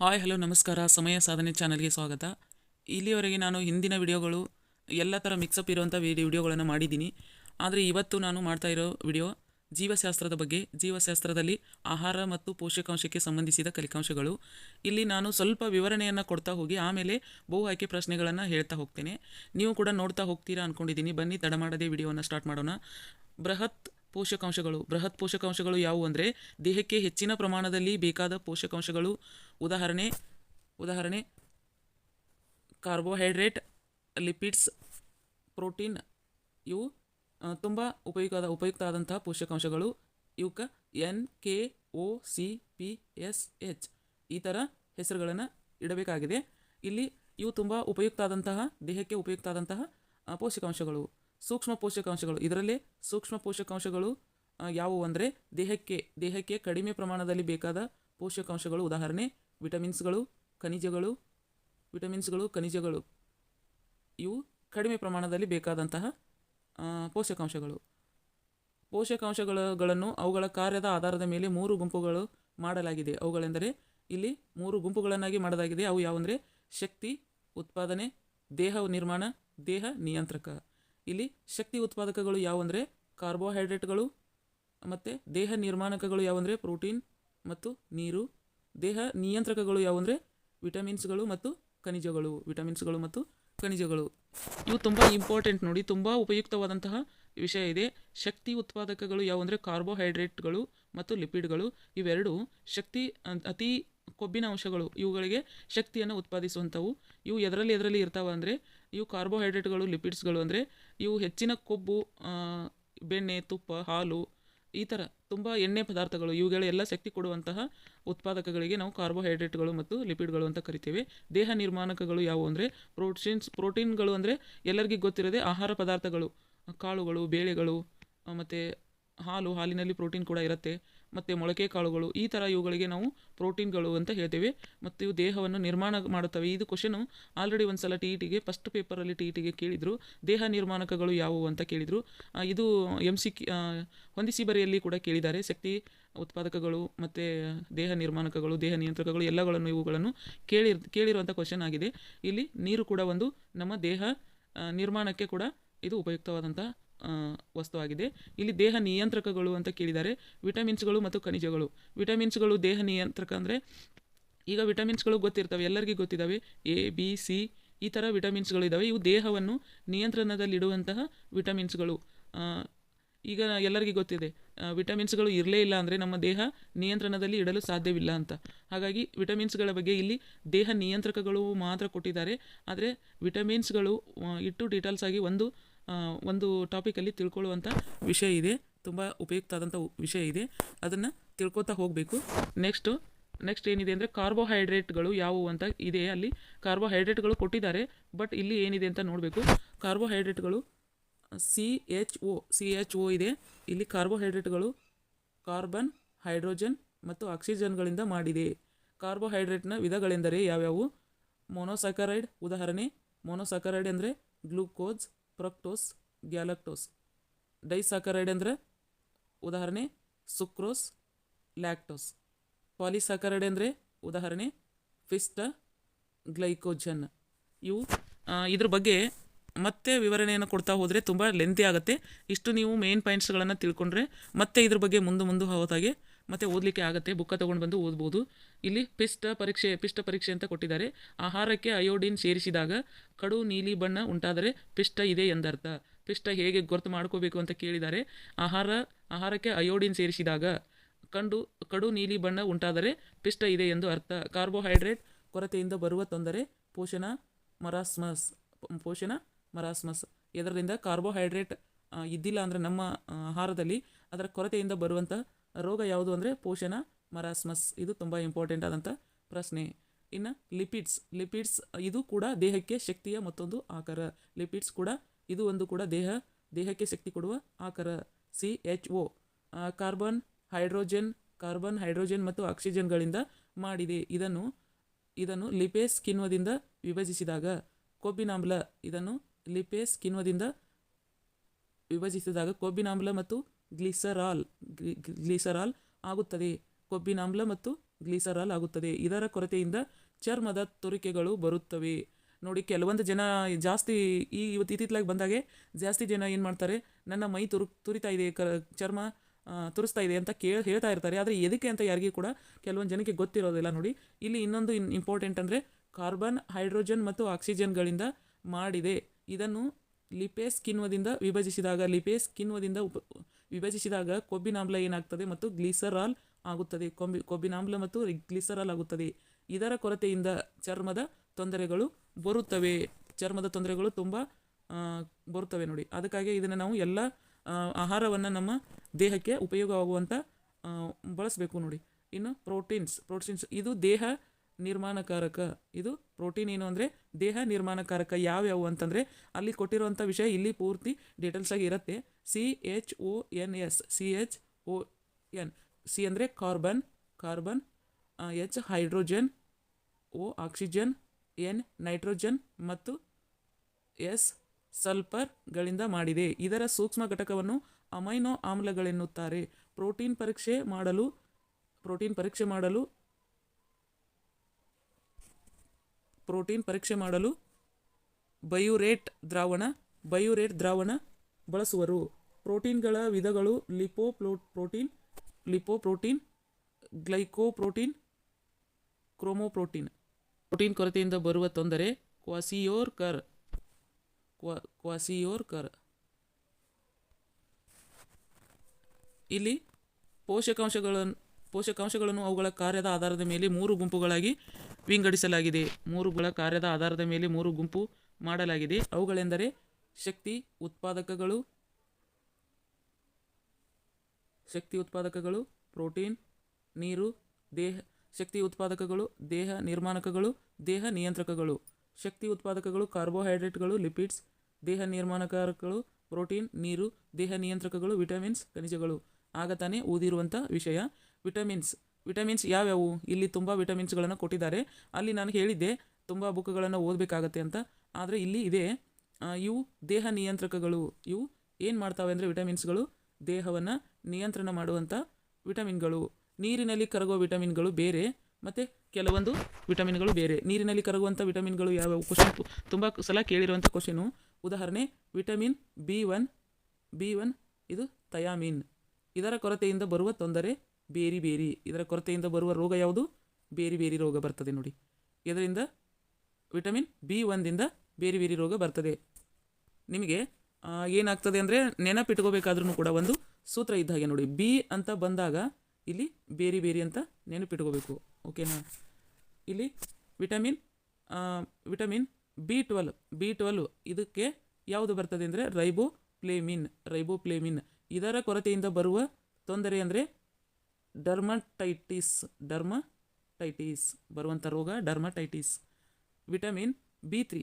Hi, hello, ನಮಸ್ಕಾರ. ಸಮಯ ಸಾಧನೆ ಚಾನಲ್ಗೆ ಸ್ವಾಗತ. ಇಲ್ಲಿಯವರೆಗೆ ನಾನು ಹಿಂದಿನ ವಿಡಿಯೋಗಳು, ಎಲ್ಲ ಥರ ಮಿಕ್ಸಪ್ ಇರುವಂಥ ವಿಡಿ ವಿಡಿಯೋಗಳನ್ನು ಮಾಡಿದ್ದೀನಿ. ಆದರೆ ಇವತ್ತು ನಾನು ಮಾಡ್ತಾ ಇರೋ ವಿಡಿಯೋ ಜೀವಶಾಸ್ತ್ರದ ಬಗ್ಗೆ, ಜೀವಶಾಸ್ತ್ರದಲ್ಲಿ ಆಹಾರ ಮತ್ತು ಪೋಷಕಾಂಶಕ್ಕೆ ಸಂಬಂಧಿಸಿದ ಕಲಿಕಾಂಶಗಳು. ಇಲ್ಲಿ ನಾನು ಸ್ವಲ್ಪ ವಿವರಣೆಯನ್ನು ಕೊಡ್ತಾ ಹೋಗಿ, ಆಮೇಲೆ ಬಹು ಆಯ್ಕೆ ಪ್ರಶ್ನೆಗಳನ್ನು ಹೇಳ್ತಾ ಹೋಗ್ತೇನೆ. ನೀವು ಕೂಡ ನೋಡ್ತಾ ಹೋಗ್ತೀರಾ ಅಂದ್ಕೊಂಡಿದ್ದೀನಿ ಬನ್ನಿ, ತಡ ಮಾಡದೆ ವಿಡಿಯೋವನ್ನು ಸ್ಟಾರ್ಟ್ ಮಾಡೋಣ. ಬೃಹತ್ ಪೋಷಕಾಂಶಗಳು, ಬೃಹತ್ ಪೋಷಕಾಂಶಗಳು ಯಾವುವು ಅಂದರೆ ದೇಹಕ್ಕೆ ಹೆಚ್ಚಿನ ಪ್ರಮಾಣದಲ್ಲಿ ಬೇಕಾದ ಪೋಷಕಾಂಶಗಳು. ಉದಾಹರಣೆ ಉದಾಹರಣೆ, ಕಾರ್ಬೋಹೈಡ್ರೇಟ್, ಲಿಪಿಡ್ಸ್, ಪ್ರೋಟೀನ್ ಇವು ತುಂಬ ಉಪಯುಕ್ತ ಉಪಯುಕ್ತ ಆದಂತಹ ಪೋಷಕಾಂಶಗಳು. ಇವಕ್ಕೆ N, K O C, P, S, H ಈ ಥರ ಹೆಸರುಗಳನ್ನು ಇಡಬೇಕಾಗಿದೆ. ಇಲ್ಲಿ ಇವು ತುಂಬ ಉಪಯುಕ್ತ ಆದಂತಹ ದೇಹಕ್ಕೆ ಉಪಯುಕ್ತ ಆದಂತಹ ಪೋಷಕಾಂಶಗಳು. ಸೂಕ್ಷ್ಮ ಪೋಷಕಾಂಶಗಳು. ಇದರಲ್ಲಿ ಸೂಕ್ಷ್ಮ ಪೋಷಕಾಂಶಗಳು ಯಾವುವು ಅಂದರೆ ದೇಹಕ್ಕೆ ದೇಹಕ್ಕೆ ಕಡಿಮೆ ಪ್ರಮಾಣದಲ್ಲಿ ಬೇಕಾದ ಪೋಷಕಾಂಶಗಳು. ಉದಾಹರಣೆ, ವಿಟಮಿನ್ಸ್ಗಳು, ಖನಿಜಗಳು ವಿಟಮಿನ್ಸ್ಗಳು, ಖನಿಜಗಳು. ಇವು ಕಡಿಮೆ ಪ್ರಮಾಣದಲ್ಲಿ ಬೇಕಾದಂತಹ ಪೋಷಕಾಂಶಗಳು. ಪೋಷಕಾಂಶಗಳನ್ನು ಅವುಗಳ ಕಾರ್ಯದ ಆಧಾರದ ಮೇಲೆ ಮೂರು ಗುಂಪುಗಳು ಮಾಡಲಾಗಿದೆ. ಅವುಗಳೆಂದರೆ ಇಲ್ಲಿ ಮೂರು ಗುಂಪುಗಳನ್ನಾಗಿ ಮಾಡಲಾಗಿದೆ. ಅವು ಯಾವಂದರೆ ಶಕ್ತಿ, ಉತ್ಪಾದನೆ, ದೇಹ ನಿರ್ಮಾಣ, ದೇಹ ನಿಯಂತ್ರಕ. ಇಲ್ಲಿ ಶಕ್ತಿ ಉತ್ಪಾದಕಗಳು ಯಾವಂದರೆ ಕಾರ್ಬೋಹೈಡ್ರೇಟ್ಗಳು, ಮತ್ತು ದೇಹ ನಿರ್ಮಾಣಕಗಳು ಯಾವಂದರೆ ಪ್ರೋಟೀನ್ ಮತ್ತು ನೀರು. ದೇಹ ನಿಯಂತ್ರಕಗಳು ಯಾವಂದರೆ ವಿಟಮಿನ್ಸ್ಗಳು ಮತ್ತು ಖನಿಜಗಳು, ವಿಟಮಿನ್ಸ್ಗಳು ಮತ್ತು ಖನಿಜಗಳು. ಇವು ತುಂಬ ಇಂಪಾರ್ಟೆಂಟ್ ನೋಡಿ, ತುಂಬ ಉಪಯುಕ್ತವಾದಂತಹ ವಿಷಯ ಇದೆ. ಶಕ್ತಿ ಉತ್ಪಾದಕಗಳು ಯಾವಂದರೆ ಕಾರ್ಬೋಹೈಡ್ರೇಟ್ಗಳು ಮತ್ತು ಲಿಪಿಡ್ಗಳು ಇವೆರಡು. ಶಕ್ತಿ ಅತಿ ಕೊಬ್ಬಿನ ಅಂಶಗಳು, ಇವುಗಳಿಗೆ ಶಕ್ತಿಯನ್ನು ಉತ್ಪಾದಿಸುವಂಥವು. ಇವು ಎದರಲ್ಲಿ ಎದರಲ್ಲಿ ಇರ್ತಾವೆ ಅಂದರೆ, ಇವು ಕಾರ್ಬೋಹೈಡ್ರೇಟ್ಗಳು, ಲಿಪಿಡ್ಸ್ಗಳು ಅಂದರೆ, ಇವು ಹೆಚ್ಚಿನ ಕೊಬ್ಬು ಬೆಣ್ಣೆ, ತುಪ್ಪ, ಹಾಲು, ಈ ಥರ ತುಂಬ ಎಣ್ಣೆ ಪದಾರ್ಥಗಳು ಇವುಗಳೆಲ್ಲ ಶಕ್ತಿ ಕೊಡುವಂತಹ ಉತ್ಪಾದಕಗಳಿಗೆ ನಾವು ಕಾರ್ಬೋಹೈಡ್ರೇಟ್ಗಳು ಮತ್ತು ಲಿಪಿಡ್ಗಳು ಅಂತ ಕರಿತೇವೆ. ದೇಹ ನಿರ್ಮಾಣಕಗಳು ಯಾವುವು ಅಂದರೆ, ಪ್ರೋಟೀನ್ಸ್, ಪ್ರೋಟೀನ್ಗಳು ಅಂದರೆ ಎಲ್ಲರಿಗೂ ಗೊತ್ತಿರೋದೇ ಆಹಾರ ಪದಾರ್ಥಗಳು, ಕಾಳುಗಳು, ಬೇಳೆಗಳು ಮತ್ತು ಹಾಲು, ಹಾಲಿನಲ್ಲಿ ಪ್ರೋಟೀನ್ ಕೂಡ ಇರುತ್ತೆ. ಮತ್ತು ಮೊಳಕೆ ಕಾಳುಗಳು, ಈ ಥರ ಇವುಗಳಿಗೆ ನಾವು ಪ್ರೋಟೀನ್ಗಳು ಅಂತ ಹೇಳ್ತೇವೆ. ಮತ್ತು ಇವು ದೇಹವನ್ನು ನಿರ್ಮಾಣ ಮಾಡುತ್ತವೆ. ಇದು ಕ್ವಶನು ಆಲ್ರೆಡಿ ಒಂದು ಸಲ ಟಿ ಇ ಫಸ್ಟ್ ಪೇಪರಲ್ಲಿ ಟಿ ಇ ಟಿಗೆ ಕೇಳಿದರು. ದೇಹ ನಿರ್ಮಾಣಕಗಳು ಯಾವುವು ಅಂತ ಕೇಳಿದರು. ಇದು ಎಂ ಸಿ ಹೊಂದಿಸಿ ಬರೆಯಲ್ಲಿ ಕೂಡ ಕೇಳಿದ್ದಾರೆ. ಶಕ್ತಿ ಉತ್ಪಾದಕಗಳು ಮತ್ತು ದೇಹ ನಿರ್ಮಾಣಕಗಳು, ದೇಹ ನಿಯಂತ್ರಕಗಳು ಎಲ್ಲಗಳನ್ನು ಇವುಗಳನ್ನು ಕೇಳಿ ಕೇಳಿರುವಂಥ ಕ್ವಶನ್ ಆಗಿದೆ. ಇಲ್ಲಿ ನೀರು ಕೂಡ ಒಂದು ನಮ್ಮ ದೇಹ ನಿರ್ಮಾಣಕ್ಕೆ ಕೂಡ ಇದು ಉಪಯುಕ್ತವಾದಂಥ ವಸ್ತುವಾಗಿದೆ. ಇಲ್ಲಿ ದೇಹ ನಿಯಂತ್ರಕಗಳು ಅಂತ ಕೇಳಿದ್ದಾರೆ. ವಿಟಮಿನ್ಸ್ಗಳು ಮತ್ತು ಖನಿಜಗಳು. ವಿಟಮಿನ್ಸ್ಗಳು ದೇಹ ನಿಯಂತ್ರಕ ಅಂದರೆ ಈಗ ವಿಟಮಿನ್ಸ್ಗಳು ಗೊತ್ತಿರ್ತವೆ, ಎಲ್ಲರಿಗೂ ಗೊತ್ತಿದ್ದಾವೆ. ಎ, ಬಿ, ಸಿ ಈ ಥರ ವಿಟಮಿನ್ಸ್ಗಳು ಇದ್ದಾವೆ. ಇವು ದೇಹವನ್ನು ನಿಯಂತ್ರಣದಲ್ಲಿಡುವಂತಹ ವಿಟಮಿನ್ಸ್ಗಳು. ಈಗ ಎಲ್ಲರಿಗೂ ಗೊತ್ತಿದೆ. ವಿಟಮಿನ್ಸ್ಗಳು ಇರಲೇ ಇಲ್ಲ ಅಂದರೆ ನಮ್ಮ ದೇಹ ನಿಯಂತ್ರಣದಲ್ಲಿ ಇಡಲು ಸಾಧ್ಯವಿಲ್ಲ ಅಂತ. ಹಾಗಾಗಿ ವಿಟಮಿನ್ಸ್ಗಳ ಬಗ್ಗೆ ಇಲ್ಲಿ ದೇಹ ನಿಯಂತ್ರಕಗಳು ಮಾತ್ರ ಕೊಟ್ಟಿದ್ದಾರೆ. ಆದರೆ ವಿಟಮಿನ್ಸ್ಗಳು ಇಟ್ಟು ಡೀಟೇಲ್ಸ್ ಆಗಿ ಒಂದು ಒಂದು ಟಾಪಿಕಲ್ಲಿ ತಿಳ್ಕೊಳ್ಳುವಂಥ ವಿಷಯ ಇದೆ. ತುಂಬ ಉಪಯುಕ್ತ ಆದಂಥ ವಿಷಯ ಇದೆ. ಅದನ್ನು ತಿಳ್ಕೊತಾ ಹೋಗಬೇಕು. ನೆಕ್ಸ್ಟು ನೆಕ್ಸ್ಟ್ ಏನಿದೆ ಅಂದರೆ ಕಾರ್ಬೋಹೈಡ್ರೇಟ್ಗಳು ಯಾವುವು ಅಂತ ಇದೆ. ಅಲ್ಲಿ ಕಾರ್ಬೋಹೈಡ್ರೇಟ್ಗಳು ಕೊಟ್ಟಿದ್ದಾರೆ ಬಟ್ ಇಲ್ಲಿ ಏನಿದೆ ಅಂತ ನೋಡಬೇಕು. ಕಾರ್ಬೋಹೈಡ್ರೇಟ್ಗಳು C H O, C H O ಇದೆ. ಇಲ್ಲಿ ಕಾರ್ಬೋಹೈಡ್ರೇಟ್ಗಳು ಕಾರ್ಬನ್, ಹೈಡ್ರೋಜನ್ ಮತ್ತು ಆಕ್ಸಿಜನ್ಗಳಿಂದ ಮಾಡಿದೆ. ಕಾರ್ಬೋಹೈಡ್ರೇಟ್ನ ವಿಧಗಳೆಂದರೆ ಯಾವ್ಯಾವು? ಮೊನೋಸಕರೈಡ್ ಉದಾಹರಣೆ. ಮೊನೋಸಕರೈಡ್ ಅಂದರೆ ಗ್ಲೂಕೋಸ್ ಫ್ರಕ್ಟೋಸ್ ಗ್ಯಾಲಕ್ಟೋಸ್. ಡೈಸಾಕರೈಡ್ ಅಂದರೆ ಉದಾಹರಣೆ, ಸುಕ್ರೋಸ್, ಲ್ಯಾಕ್ಟೋಸ್. ಪಾಲಿಸಾಕರೈಡ್ ಅಂದರೆ ಉದಾಹರಣೆ, ಫಿಸ್ಟ, ಗ್ಲೈಕೋಜನ್. ಇವು ಇದ್ರ ಬಗ್ಗೆ ಮತ್ತೆ ವಿವರಣೆಯನ್ನು ಕೊಡ್ತಾ ಹೋದರೆ ತುಂಬ ಲೆಂತಿ ಆಗುತ್ತೆ. ಇಷ್ಟು ನೀವು ಮೇನ್ ಪಾಯಿಂಟ್ಸ್ಗಳನ್ನು ತಿಳ್ಕೊಂಡ್ರೆ ಮತ್ತೆ ಇದ್ರ ಬಗ್ಗೆ ಮುಂದೆ ಮುಂದೆ ಹೋದಾಗೆ ಮತ್ತೆ ಓದಲಿಕ್ಕೆ ಆಗುತ್ತೆ, ಬುಕ್ಕ ತೊಗೊಂಡು ಬಂದು ಓದ್ಬೋದು. ಇಲ್ಲಿ ಪಿಷ್ಟ ಪರೀಕ್ಷೆ ಪಿಷ್ಟ ಪರೀಕ್ಷೆ ಅಂತ ಕೊಟ್ಟಿದ್ದಾರೆ. ಆಹಾರಕ್ಕೆ ಅಯೋಡಿನ್ ಸೇರಿಸಿದಾಗ ಕಡು ನೀಲಿ ಬಣ್ಣ ಉಂಟಾದರೆ ಪಿಷ್ಟ ಇದೆ ಎಂದರ್ಥ. ಪಿಷ್ಟ ಹೇಗೆ ಗೊರ್ತು ಮಾಡ್ಕೋಬೇಕು ಅಂತ ಕೇಳಿದ್ದಾರೆ. ಆಹಾರ, ಆಹಾರಕ್ಕೆ ಅಯೋಡಿನ್ ಸೇರಿಸಿದಾಗ ಕಂಡು, ಕಡು ನೀಲಿ ಬಣ್ಣ ಉಂಟಾದರೆ ಪಿಷ್ಟ ಇದೆ ಎಂದು ಅರ್ಥ. ಕಾರ್ಬೋಹೈಡ್ರೇಟ್ ಕೊರತೆಯಿಂದ ಬರುವ ತೊಂದರೆ, ಪೋಷಣ ಮರಾಸ್ಮಸ್ ಪೋಷಣ ಮರಾಸ್ಮಸ್. ಇದರಿಂದ ಕಾರ್ಬೋಹೈಡ್ರೇಟ್ ಇದ್ದಿಲ್ಲ ಅಂದರೆ ನಮ್ಮ ಆಹಾರದಲ್ಲಿ ಅದರ ಕೊರತೆಯಿಂದ ಬರುವಂಥ ರೋಗ ಯಾವುದು ಅಂದರೆ ಪೋಷಣ, ಮರಾಸ್ಮಸ್. ಇದು ತುಂಬ ಇಂಪಾರ್ಟೆಂಟ್ ಆದಂಥ ಪ್ರಶ್ನೆ. ಇನ್ನು ಲಿಪಿಡ್ಸ್ ಲಿಪಿಡ್ಸ್ ಇದು ಕೂಡ ದೇಹಕ್ಕೆ ಶಕ್ತಿಯ ಮತ್ತೊಂದು ಆಕಾರ. ಲಿಪಿಡ್ಸ್ ಕೂಡ, ಇದು ಒಂದು ಕೂಡ ದೇಹ, ದೇಹಕ್ಕೆ ಶಕ್ತಿ ಕೊಡುವ ಆಕಾರ. C H O carbon hydrogen carbon hydrogen ಮತ್ತು ಆಕ್ಸಿಜನ್ಗಳಿಂದ ಮಾಡಿದೆ. ಇದನ್ನು ಇದನ್ನು ಲಿಪೇಸ್ ಕಿಣ್ವದಿಂದ ವಿಭಜಿಸಿದಾಗ, ಕೊಬ್ಬಿನಾಮ್ಲ ಇದನ್ನು ಲಿಪೇಸ್ ಕಿಣ್ವದಿಂದ ವಿಭಜಿಸಿದಾಗ, ಕೊಬ್ಬಿನಾಮ್ಲ ಮತ್ತು ಗ್ಲಿಸರಾಲ್, ಗ್ಲಿ- ಗ್ಲಿಸರಾಲ್ ಆಗುತ್ತದೆ. ಕೊಬ್ಬಿನಾಮ್ಲ ಮತ್ತು ಗ್ಲಿಸರಾಲ್ ಆಗುತ್ತದೆ. ಇದರ ಕೊರತೆಯಿಂದ ಚರ್ಮದ ತುರಿಕೆಗಳು ಬರುತ್ತವೆ. ನೋಡಿ, ಕೆಲವೊಂದು ಜನ ಜಾಸ್ತಿ ಈ ಇವತ್ತು ಇತ್ತಿತ್ತಲಾಗಿ ಬಂದಾಗೆ ಜಾಸ್ತಿ ಜನ ಏನು ಮಾಡ್ತಾರೆ, ನನ್ನ ಮೈ ತುರು, ತುರಿತಾ ಇದೆ, ಕ, ಚರ್ಮ ತುರಿಸ್ತಾ ಇದೆ ಅಂತ ಕೇಳಿ, ಹೇಳ್ತಾ ಇರ್ತಾರೆ. ಆದರೆ ಎದಕ್ಕೆ ಅಂತ ಯಾರಿಗೂ ಕೂಡ ಕೆಲವೊಂದು ಜನಕ್ಕೆ ಗೊತ್ತಿರೋದಿಲ್ಲ ನೋಡಿ. ಇಲ್ಲಿ ಇನ್ನೊಂದು ಇನ್ ಇಂಪಾರ್ಟೆಂಟ್ ಅಂದರೆ ಕಾರ್ಬನ್, ಹೈಡ್ರೋಜನ್ ಮತ್ತು ಆಕ್ಸಿಜನ್ಗಳಿಂದ ಮಾಡಿದೆ. ಇದನ್ನು ಲಿಪೇಸ್ ಕಿಣ್ವದಿಂದ ವಿಭಜಿಸಿದಾಗ, ಲಿಪೇಸ್ ಕಿಣ್ವದಿಂದ ಉಪ ವಿಭಜಿಸಿದಾಗ ಕೊಬ್ಬಿನಾಮ್ಲ ಏನಾಗ್ತದೆ ಮತ್ತು ಗ್ಲಿಸರಾಲ್ ಆಗುತ್ತದೆ. ಕೊಬ್ಬಿ ಕೊಬ್ಬಿನಾಮ್ಲ ಮತ್ತು ಗ್ಲಿಸರಾಲ್ ಆಗುತ್ತದೆ. ಇದರ ಕೊರತೆಯಿಂದ ಚರ್ಮದ ತೊಂದರೆಗಳು ಬರುತ್ತವೆ. ಚರ್ಮದ ತೊಂದರೆಗಳು ತುಂಬ ಬರುತ್ತವೆ ನೋಡಿ. ಅದಕ್ಕಾಗಿ ಇದನ್ನು ನಾವು ಎಲ್ಲ ಆಹಾರವನ್ನು ನಮ್ಮ ದೇಹಕ್ಕೆ ಉಪಯೋಗವಾಗುವಂಥ ಬಳಸಬೇಕು ನೋಡಿ. ಇನ್ನು ಪ್ರೋಟೀನ್ಸ್ ಪ್ರೋಟೀನ್ಸ್, ಇದು ದೇಹ ನಿರ್ಮಾಣಕಾರಕ ಇದು? ಪ್ರೋಟೀನ್ ಏನು ಅಂದರೆ ದೇಹ ನಿರ್ಮಾಣಕಾರಕ ಯಾವ್ಯಾವು ಅಂತಂದರೆ ಅಲ್ಲಿ ಕೊಟ್ಟಿರುವಂಥ ವಿಷಯ ಇಲ್ಲಿ ಪೂರ್ತಿ ಡೀಟೇಲ್ಸಾಗಿ ಇರುತ್ತೆ. C H O N S C H O N C ಅಂದರೆ carbon carbon H hydrogen O oxygen N nitrogen ಮತ್ತು ಎಸ್ ಸಲ್ಪರ್ಗಳಿಂದ ಮಾಡಿದೆ. ಇದರ ಸೂಕ್ಷ್ಮ ಘಟಕವನ್ನು ಅಮೈನೋ ಆಮ್ಲಗಳೆನ್ನುತ್ತಾರೆ. ಪ್ರೋಟೀನ್ ಪರೀಕ್ಷೆ ಮಾಡಲು, ಪ್ರೋಟೀನ್ ಪರೀಕ್ಷೆ ಮಾಡಲು ಪ್ರೋಟೀನ್ ಪರೀಕ್ಷೆ ಮಾಡಲು ಬಯುರೇಟ್ ದ್ರಾವಣ ಬಯುರೇಟ್ ದ್ರಾವಣ ಬಳಸುವರು. ಪ್ರೋಟೀನ್ಗಳ ವಿಧಗಳು lipoprotein lipoprotein, glycoprotein, chromoprotein. Protein ಕೊರತೆಯಿಂದ ಬರುವ ತೊಂದರೆ ಕ್ವಾಸಿಯೋರ್ ಕರ್ ಕ್ವಾ ಕ್ವಾಸಿಯೋರ್ ಕರ್ ಇಲ್ಲಿ ಪೋಷಕಾಂಶಗಳನ್ನು ಪೋಷಕಾಂಶಗಳನ್ನು ಅವುಗಳ ಕಾರ್ಯದ ಆಧಾರದ ಮೇಲೆ ಮೂರು ಗುಂಪುಗಳಾಗಿ ವಿಂಗಡಿಸಲಾಗಿದೆ. ಮೂರುಗಳ ಕಾರ್ಯದ ಆಧಾರದ ಮೇಲೆ ಮೂರು ಗುಂಪು ಮಾಡಲಾಗಿದೆ. ಅವುಗಳೆಂದರೆ ಶಕ್ತಿ ಉತ್ಪಾದಕಗಳು ಶಕ್ತಿ ಉತ್ಪಾದಕಗಳು, ಪ್ರೋಟೀನ್, ನೀರು, ದೇಹ, ಶಕ್ತಿ ಉತ್ಪಾದಕಗಳು, ದೇಹ ನಿರ್ಮಾಣಕಗಳು, ದೇಹ ನಿಯಂತ್ರಕಗಳು. ಶಕ್ತಿ ಉತ್ಪಾದಕಗಳು ಕಾರ್ಬೋಹೈಡ್ರೇಟ್ಗಳು, ಲಿಪಿಡ್ಸ್, ದೇಹ ನಿರ್ಮಾಣಕಾರಕಗಳು ಪ್ರೋಟೀನ್, ನೀರು, ದೇಹ ನಿಯಂತ್ರಕಗಳು, ವಿಟಮಿನ್ಸ್, ಖನಿಜಗಳು. ಆಗ ತಾನೇ ಊದಿರುವಂಥ ವಿಷಯ. ವಿಟಮಿನ್ಸ್. ವಿಟಮಿನ್ಸ್ ಯಾವ್ಯಾವು? ಇಲ್ಲಿ ತುಂಬ ವಿಟಮಿನ್ಸ್ಗಳನ್ನು ಕೊಟ್ಟಿದ್ದಾರೆ. ಅಲ್ಲಿ ನಾನು ಹೇಳಿದ್ದೆ, ತುಂಬ ಬುಕ್ಗಳನ್ನು ಓದಬೇಕಾಗತ್ತೆ ಅಂತ. ಆದರೆ ಇಲ್ಲಿ ಇದೆ ಇವು ದೇಹ ನಿಯಂತ್ರಕಗಳು. ಇವು ಏನು ಮಾಡ್ತಾವೆ ಅಂದರೆ ವಿಟಮಿನ್ಸ್ಗಳು? ದೇಹವನ್ನು ನಿಯಂತ್ರಣ ಮಾಡುವಂಥ ವಿಟಮಿನ್ಗಳು. ನೀರಿನಲ್ಲಿ ಕರಗುವ ವಿಟಮಿನ್ಗಳು ಬೇರೆ, ಮತ್ತು ಕೆಲವೊಂದು ವಿಟಮಿನ್ಗಳು ಬೇರೆ. ನೀರಿನಲ್ಲಿ ಕರಗುವಂಥ ವಿಟಮಿನ್ಗಳು ಯಾವ್ಯಾವು? ಕ್ವಶನ್ ತುಂಬ ಸಲ ಕೇಳಿರುವಂಥ ಕ್ವಶನು ಉದಾಹರಣೆ, vitamin B one B one ಇದು ಥಯಾಮಿನ್. ಇದರ ಕೊರತೆಯಿಂದ ಬರುವ ತೊಂದರೆ ಬೇರಿ ಬೇರಿ ಇದರ ಕೊರತೆಯಿಂದ ಬರುವ ರೋಗ ಯಾವುದು? ಬೇರೆ ಬೇರೆ ರೋಗ ಬರ್ತದೆ ನೋಡಿ. ಇದರಿಂದ ವಿಟಮಿನ್ ಬಿ ಒಂದಿಂದ ಬೇರೆ ಬೇರೆ ರೋಗ ಬರ್ತದೆ. ನಿಮಗೆ ಏನಾಗ್ತದೆ ಅಂದರೆ ನೆನಪಿಟ್ಕೋಬೇಕಾದ್ರೂ ಕೂಡ ಒಂದು ಸೂತ್ರ ಇದ್ದ ಹಾಗೆ ನೋಡಿ. ಬಿ ಅಂತ ಬಂದಾಗ ಇಲ್ಲಿ ಬೇರೆ ಬೇರೆ ಅಂತ ನೆನಪಿಟ್ಕೋಬೇಕು ಓಕೆನಾ? ಇಲ್ಲಿ vitamin vitamin B twelve B twelve ಇದಕ್ಕೆ ಯಾವುದು ಬರ್ತದೆ ಅಂದರೆ ರೈಬೋ ಪ್ಲೇಮಿನ್ ರೈಬೋ ಪ್ಲೇಮಿನ್ ಇದರ ಕೊರತೆಯಿಂದ ಬರುವ ತೊಂದರೆ ಅಂದರೆ ಡರ್ಮಟೈಟಿಸ್ ಡರ್ಮಟೈಟಿಸ್ ಬರುವಂಥ ರೋಗ dermatitis vitamin B three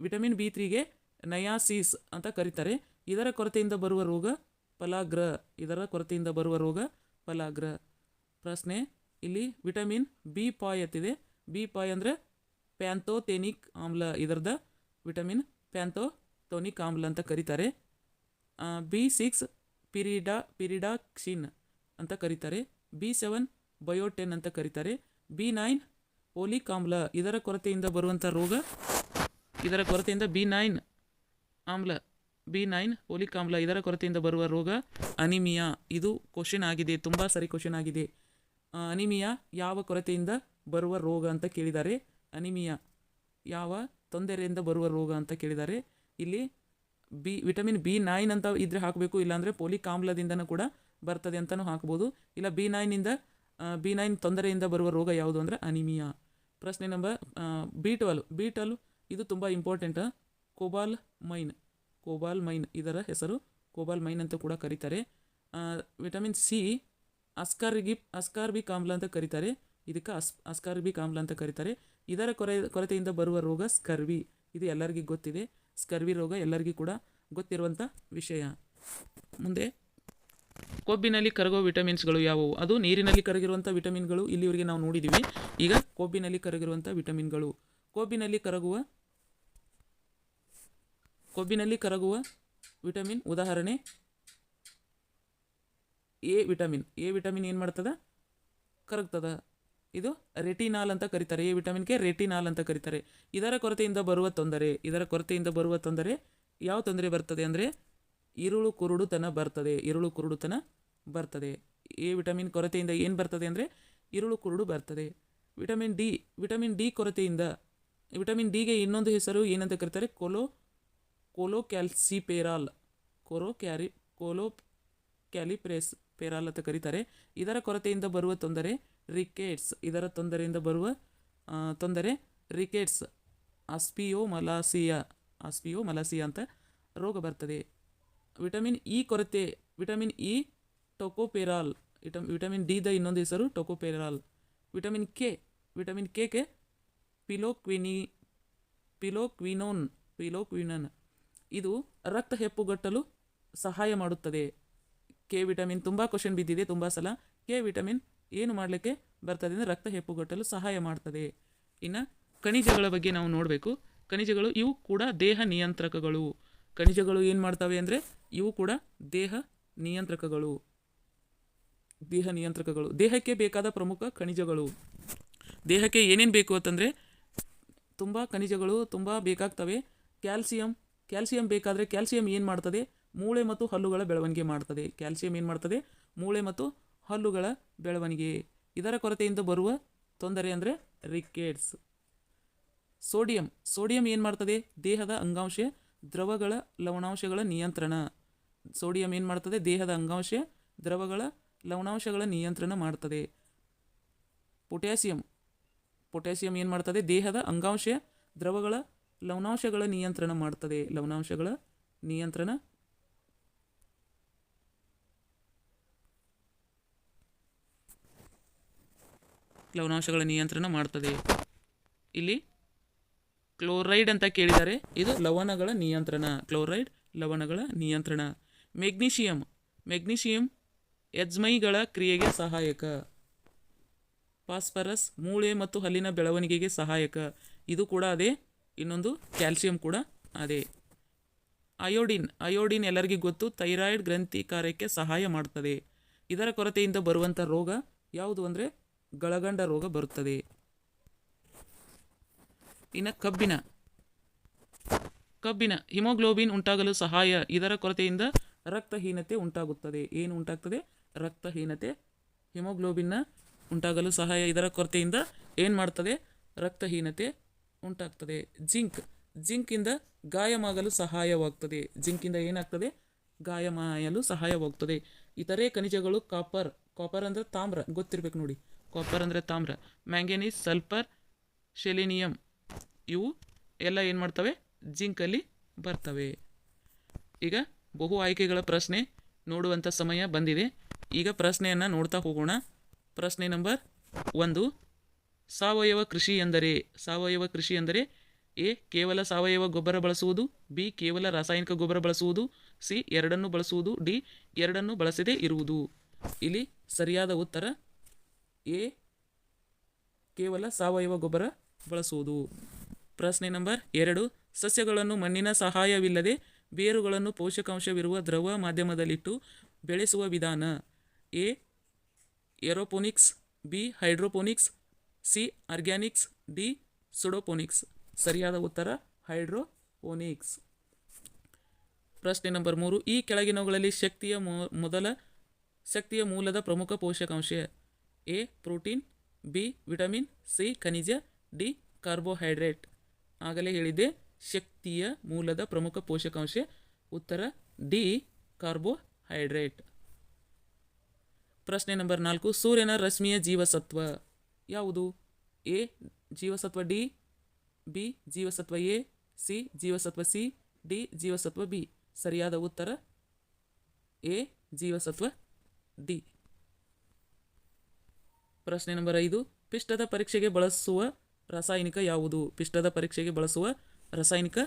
vitamin B ತ್ರೀಗೆ ನಯಾಸಿಸ್ ಅಂತ ಕರೀತಾರೆ. ಇದರ ಕೊರತೆಯಿಂದ ಬರುವ ರೋಗ ಪಲಾಗ್ರ ಇದರ ಕೊರತೆಯಿಂದ ಬರುವ ರೋಗ ಪಲಾಗ್ರ ಪ್ರಶ್ನೆ, ಇಲ್ಲಿ ವಿಟಮಿನ್ ಬಿ ಪಾಯ್ ಎತ್ತಿದೆ. ಬಿ ಪಾಯ್ ಅಂದರೆ ಪ್ಯಾಂಥೋಥೆನಿಕ್ ಆಮ್ಲ, ಇದರದ ವಿಟಮಿನ್ ಪ್ಯಾಂಥೋಥೋನಿಕ್ ಆಮ್ಲ ಅಂತ ಕರೀತಾರೆ. ಬಿ ಸಿಕ್ಸ್ ಪಿರಿಡಾ ಪಿರಿಡಾಕ್ಸಿನ್ ಅಂತ ಕರೀತಾರೆ. ಬಿ ಸೆವೆನ್ ಬಯೋಟೆನ್ ಅಂತ ಕರೀತಾರೆ. ಬಿ ನೈನ್ ಪೋಲಿಕಾಮ್ಲ ಇದರ ಕೊರತೆಯಿಂದ ಬರುವಂಥ ರೋಗ. ಇದರ ಕೊರತೆಯಿಂದ ಬಿ ನೈನ್, ಆಮ್ಲ. ಬಿ ನೈನ್ ಪೋಲಿಕಾಮ್ಲ ಇದರ ಕೊರತೆಯಿಂದ ಬರುವ ರೋಗ. ಅನಿಮಿಯಾ, ಇದು ಕ್ವಶನ್ ಆಗಿದೆ, ತುಂಬ ಸರಿ ಕ್ವಶನ್ ಆಗಿದೆ. ಅನಿಮಿಯಾ ಯಾವ ಕೊರತೆಯಿಂದ ಬರುವ ರೋಗ ಅಂತ ಕೇಳಿದ್ದಾರೆ. ಅನಿಮಿಯಾ ಯಾವ ತೊಂದರೆಯಿಂದ ಬರುವ ರೋಗ ಅಂತ ಕೇಳಿದ್ದಾರೆ. ಇಲ್ಲಿ ಬಿ, ವಿಟಮಿನ್ ಬಿ ನೈನ್ ಅಂತ ಇದ್ರೆ ಹಾಕಬೇಕು, ಇಲ್ಲಾಂದರೆ ಪೋಲಿಕ್ ಆಮ್ಲದಿಂದನೂ ಕೂಡ ಬರ್ತದೆ ಅಂತಲೂ ಹಾಕ್ಬೋದು. ಇಲ್ಲ ಬಿ ನೈನಿಂದ ಬಿ ನೈನ್ ತೊಂದರೆಯಿಂದ ಬರುವ ರೋಗ ಯಾವುದು ಅಂದರೆ ಅನಿಮಿಯಾ. ಪ್ರಶ್ನೆ number B twelve B twelve ಇದು ತುಂಬ important cobalamin cobalamin ಇದರ ಹೆಸರು ಕೋಬಾಲ್ ಮೈನ್ ಅಂತ ಕೂಡ ಕರೀತಾರೆ. ವಿಟಮಿನ್ ಸಿ ಅಸ್ಕಾರ್ಗಿಪ್ ಅಸ್ಕಾರ್ಬಿಕ್ ಆಮ್ಲ ಅಂತ ಕರೀತಾರೆ. ಇದಕ್ಕೆ ಅಸ್ ಅಸ್ಕಾರ್ಬಿಕ್ ಆಮ್ಲ ಅಂತ ಕರೀತಾರೆ. ಇದರ ಕೊರೆ, ಕೊರತೆಯಿಂದ ಬರುವ ರೋಗ ಸ್ಕರ್ವಿ ಇದು ಎಲ್ಲರಿಗೂ ಗೊತ್ತಿದೆ. ಸ್ಕರ್ವಿ ರೋಗ ಎಲ್ಲರಿಗೂ ಕೂಡ ಗೊತ್ತಿರುವಂಥ ವಿಷಯ. ಮುಂದೆ ಕೊಬ್ಬಿನಲ್ಲಿ ಕರಗುವ ವಿಟಮಿನ್ಸ್ಗಳು ಯಾವುವು? ಅದು ನೀರಿನಲ್ಲಿ ಕರಗಿರುವಂಥ ವಿಟಮಿನ್ಗಳು ಇಲ್ಲಿವರೆಗೆ ನಾವು ನೋಡಿದ್ದೀವಿ ಈಗ ಕೊಬ್ಬಿನಲ್ಲಿ ಕರಗಿರುವಂಥ ವಿಟಮಿನ್ಗಳು. ಕೊಬ್ಬಿನಲ್ಲಿ ಕರಗುವ ಕೊಬ್ಬಿನಲ್ಲಿ ಕರಗುವ ವಿಟಮಿನ್, ಉದಾಹರಣೆ ಎ ವಿಟಮಿನ್. ಎ ವಿಟಮಿನ್ ಏನು ಮಾಡ್ತದ? ಕರಗ್ತದ. ಇದು ರೆಟಿನಾಲ್ ಅಂತ ಕರೀತಾರೆ. ಎ ವಿಟಮಿನ್ಗೆ ರೆಟಿನಾಲ್ ಅಂತ ಕರೀತಾರೆ. ಇದರ ಕೊರತೆಯಿಂದ ಬರುವ ತೊಂದರೆ. ಇದರ ಕೊರತೆಯಿಂದ ಬರುವ ತೊಂದರೆ ಯಾವ ತೊಂದರೆ ಬರ್ತದೆ ಅಂದರೆ ಇರುಳು ಕುರುಡುತನ ಬರ್ತದೆ, ಇರುಳು ಕುರುಡುತನ ಬರ್ತದೆ. ಎ ವಿಟಮಿನ್ ಕೊರತೆಯಿಂದ ಏನು ಬರ್ತದೆ ಅಂದರೆ ಇರುಳು ಕುರುಡು ಬರ್ತದೆ. ವಿಟಮಿನ್ ಡಿ ವಿಟಮಿನ್ ಡಿ ಕೊರತೆಯಿಂದ, ವಿಟಮಿನ್ ಡಿಗೆ ಇನ್ನೊಂದು ಹೆಸರು ಏನಂತ ಕರೀತಾರೆ? ಕೊಲೋ ಕೋಲೋ ಕ್ಯಾಲ್ಸಿಪೇರಾಲ್ ಕೋರೋ ಕ್ಯಾರಿ ಕೊಲೋ ಕ್ಯಾಲಿಪ್ರೇಸ್ ಪೇರಾಲ್ ಅಂತ ಕರೀತಾರೆ. ಇದರ ಕೊರತೆಯಿಂದ ಬರುವ ತೊಂದರೆ ರಿಕೆಟ್ಸ್, ಇದರ ತೊಂದರೆಯಿಂದ ಬರುವ ತೊಂದರೆ ರಿಕೆಟ್ಸ್ ಆಸ್ಪಿಯೋ ಮಲಾಸಿಯಾ ಆಸ್ಪಿಯೋ ಮಲಾಸಿಯಾ ಅಂತ ರೋಗ ಬರ್ತದೆ. ವಿಟಮಿನ್ ಇ ಕೊರತೆ ವಿಟಮಿನ್ ಇ ಟೊಕೋಪೆರಾಲ್ ವಿಟಮ್ ವಿಟಮಿನ್ ಡಿದ ಇನ್ನೊಂದು ಹೆಸರು tocopherol vitamin K vitamin K K ಪಿಲೋಕ್ವಿನಿ phylloquinone phylloquinone ಇದು ರಕ್ತ ಹೆಪ್ಪುಗಟ್ಟಲು ಸಹಾಯ ಮಾಡುತ್ತದೆ. ಕೆ ವಿಟಮಿನ್ ತುಂಬ ಕ್ವಶನ್ ಬಿದ್ದಿದೆ ತುಂಬ ಸಲ. ಕೆ ವಿಟಮಿನ್ ಏನು ಮಾಡಲಿಕ್ಕೆ ಬರ್ತದೆ ಅಂದರೆ ರಕ್ತ ಹೆಪ್ಪುಗಟ್ಟಲು ಸಹಾಯ ಮಾಡ್ತದೆ. ಇನ್ನು ಖನಿಜಗಳ ಬಗ್ಗೆ ನಾವು ನೋಡಬೇಕು. ಖನಿಜಗಳು ಇವು ಕೂಡ ದೇಹ ನಿಯಂತ್ರಕಗಳು. ಖನಿಜಗಳು ಏನು ಮಾಡ್ತವೆ ಅಂದರೆ ಇವು ಕೂಡ ದೇಹ ನಿಯಂತ್ರಕಗಳು. ದೇಹ ನಿಯಂತ್ರಕಗಳು. ದೇಹಕ್ಕೆ ಬೇಕಾದ ಪ್ರಮುಖ ಖನಿಜಗಳು. ದೇಹಕ್ಕೆ ಏನೇನು ಬೇಕು ಅಂತಂದರೆ ತುಂಬ ಖನಿಜಗಳು, ತುಂಬ ಬೇಕಾಗ್ತವೆ. ಕ್ಯಾಲ್ಸಿಯಂ. ಕ್ಯಾಲ್ಸಿಯಂ ಬೇಕಾದರೆ ಕ್ಯಾಲ್ಸಿಯಂ ಏನು ಮಾಡ್ತದೆ? ಮೂಳೆ ಮತ್ತು ಹಲ್ಲುಗಳ ಬೆಳವಣಿಗೆ ಮಾಡ್ತದೆ. ಕ್ಯಾಲ್ಸಿಯಂ ಏನು ಮಾಡ್ತದೆ? ಮೂಳೆ ಮತ್ತು ಹಲ್ಲುಗಳ ಬೆಳವಣಿಗೆ. ಇದರ ಕೊರತೆಯಿಂದ ಬರುವ ತೊಂದರೆ ಅಂದರೆ ರಿಕೆಟ್ಸ್ ಸೋಡಿಯಂ. ಸೋಡಿಯಂ ಏನು ಮಾಡ್ತದೆ? ದೇಹದ ಅಂಗಾಂಶ ದ್ರವಗಳ ಲವಣಾಂಶಗಳ ನಿಯಂತ್ರಣ. ಸೋಡಿಯಂ ಏನು ಮಾಡ್ತದೆ? ದೇಹದ ಅಂಗಾಂಶ, ದ್ರವಗಳ ಲವಣಾಂಶಗಳ ನಿಯಂತ್ರಣ ಮಾಡ್ತದೆ. ಪೊಟ್ಯಾಸಿಯಂ. ಪೊಟ್ಯಾಸಿಯಂ ಏನು ಮಾಡ್ತದೆ? ದೇಹದ ಅಂಗಾಂಶ, ದ್ರವಗಳ ಲವಣಾಂಶಗಳ ನಿಯಂತ್ರಣ ಮಾಡ್ತದೆ. ಲವಣಾಂಶಗಳ ನಿಯಂತ್ರಣ. ಲವಣಾಂಶಗಳ ನಿಯಂತ್ರಣ ಮಾಡ್ತದೆ. ಇಲ್ಲಿ ಕ್ಲೋರೈಡ್ ಅಂತ ಕೇಳಿದ್ದಾರೆ. ಇದು ಲವಣಗಳ ನಿಯಂತ್ರಣ. ಕ್ಲೋರೈಡ್ ಲವಣಗಳ ನಿಯಂತ್ರಣ. ಮೆಗ್ನೀಷಿಯಂ. ಮೆಗ್ನೀಷಿಯಂ ಎಜ್ಮೈಗಳ ಕ್ರಿಯೆಗೆ ಸಹಾಯಕ. ಫಾಸ್ಫರಸ್ ಮೂಳೆ ಮತ್ತು ಹಲ್ಲಿನ ಬೆಳವಣಿಗೆಗೆ ಸಹಾಯಕ. ಇದು ಕೂಡ ಅದೇ. ಇನ್ನೊಂದು ಕ್ಯಾಲ್ಸಿಯಂ ಕೂಡ ಅದೇ. ಅಯೋಡಿನ್. ಅಯೋಡಿನ್ ಎಲ್ಲರಿಗೂ ಗೊತ್ತು. ಥೈರಾಯ್ಡ್ ಗ್ರಂಥಿ ಕಾರ್ಯಕ್ಕೆ ಸಹಾಯ ಮಾಡ್ತದೆ. ಇದರ ಕೊರತೆಯಿಂದ ಬರುವಂಥ ರೋಗ ಯಾವುದು ಅಂದರೆ ಗಳಗಂಡ ರೋಗ ಬರುತ್ತದೆ. ಇನ್ನು ಕಬ್ಬಿನ. ಕಬ್ಬಿನ ಹಿಮೋಗ್ಲೋಬಿನ್ ಉಂಟಾಗಲು ಸಹಾಯ. ಇದರ ಕೊರತೆಯಿಂದ ರಕ್ತಹೀನತೆ ಉಂಟಾಗುತ್ತದೆ. ಏನು ಉಂಟಾಗ್ತದೆ? ರಕ್ತಹೀನತೆ. ಹಿಮೋಗ್ಲೋಬಿನ್ನ ಉಂಟಾಗಲು ಸಹಾಯ ಇದರ ಕೊರತೆಯಿಂದ ಏನು ಮಾಡ್ತದೆ? ರಕ್ತಹೀನತೆ ಉಂಟಾಗ್ತದೆ. ಜಿಂಕ್. ಜಿಂಕಿಂದ ಗಾಯಮಾಗಲು ಸಹಾಯವಾಗ್ತದೆ. ಜಿಂಕಿಂದ ಏನಾಗ್ತದೆ? ಗಾಯಮಾಯಲು ಸಹಾಯವಾಗ್ತದೆ. ಇತರೆ ಖನಿಜಗಳು ಕಾಪರ್. ಕಾಪರ್ ಅಂದರೆ ತಾಮ್ರ. ಗೊತ್ತಿರ್ಬೇಕು ನೋಡಿ. ಕಾಪರ್ ಅಂದರೆ ತಾಮ್ರ. ಮ್ಯಾಂಗನೀಸ್, ಸಲ್ಫರ್, ಶೆಲಿನಿಯಂ ಇವು ಎಲ್ಲ ಏನು ಮಾಡ್ತವೆ? ಜಿಂಕಲ್ಲಿ ಬರ್ತವೆ. ಈಗ ಬಹು ಆಯ್ಕೆಗಳ ಪ್ರಶ್ನೆ ನೋಡುವಂಥ ಸಮಯ ಬಂದಿದೆ. ಈಗ ಪ್ರಶ್ನೆಯನ್ನು ನೋಡ್ತಾ ಹೋಗೋಣ. ಪ್ರಶ್ನೆ ನಂಬರ್ ಒಂದು. ಸಾವಯವ ಕೃಷಿ ಎಂದರೆ, ಸಾವಯವ ಕೃಷಿ ಎಂದರೆ ಎ, ಕೇವಲ ಸಾವಯವ ಗೊಬ್ಬರ ಬಳಸುವುದು, ಬಿ, ಕೇವಲ ರಾಸಾಯನಿಕ ಗೊಬ್ಬರ ಬಳಸುವುದು, ಸಿ, ಎರಡನ್ನು ಬಳಸುವುದು, ಡಿ, ಎರಡನ್ನು ಬಳಸದೇ ಇರುವುದು. ಇಲ್ಲಿ ಸರಿಯಾದ ಉತ್ತರ ಎ, ಕೇವಲ ಸಾವಯವ ಗೊಬ್ಬರ ಬಳಸುವುದು. ಪ್ರಶ್ನೆ ನಂಬರ್ ಎರಡು. ಸಸ್ಯಗಳನ್ನು ಮಣ್ಣಿನ ಸಹಾಯವಿಲ್ಲದೆ ಬೇರುಗಳನ್ನು ಪೋಷಕಾಂಶವಿರುವ ದ್ರವ ಮಾಧ್ಯಮದಲ್ಲಿಟ್ಟು ಬೆಳೆಸುವ ವಿಧಾನ A. Aeroponics, B. Hydroponics, C. Organics, D. Pseudoponics. ಸರಿಯಾದ ಉತ್ತರ, ಹೈಡ್ರೋಪೋನಿಕ್ಸ್. ಪ್ರಶ್ನೆ ನಂಬರ್ ಮೂರು. ಈ ಕೆಳಗಿನವುಗಳಲ್ಲಿ ಶಕ್ತಿಯ ಮೊದಲ ಶಕ್ತಿಯ ಮೂಲದ ಪ್ರಮುಖ ಪೋಷಕಾಂಶ A. Protein, B. Vitamin, C. ಖನಿಜ, ಡಿ. ಕಾರ್ಬೋಹೈಡ್ರೇಟ್. ಆಗಲೇ ಹೇಳಿದ್ದೆ. ಶಕ್ತಿಯ ಮೂಲದ ಪ್ರಮುಖ ಪೋಷಕಾಂಶ, ಉತ್ತರ ಡಿ, ಕಾರ್ಬೋಹೈಡ್ರೇಟ್. ಪ್ರಶ್ನೆ ನಂಬರ್ ನಾಲ್ಕು, ಸೂರ್ಯನ ರಶ್ಮಿಯ ಜೀವಸತ್ವ ಯಾವುದು? ಎ, ಜೀವಸತ್ವ ಡಿ, ಬಿ, ಜೀವಸತ್ವ ಎ, ಸಿ, ಜೀವಸತ್ವ ಸಿ, ಡಿ, ಜೀವಸತ್ವ ಬಿ. ಸರಿಯಾದ ಉತ್ತರ ಎ, ಜೀವಸತ್ವ ಡಿ. ಪ್ರಶ್ನೆ ನಂಬರ್ ಐದು, ಪಿಷ್ಟದ ಪರೀಕ್ಷೆಗೆ ಬಳಸುವ ರಾಸಾಯನಿಕ ಯಾವುದು? ಪಿಷ್ಟದ ಪರೀಕ್ಷೆಗೆ ಬಳಸುವ ರಾಸಾಯನಿಕ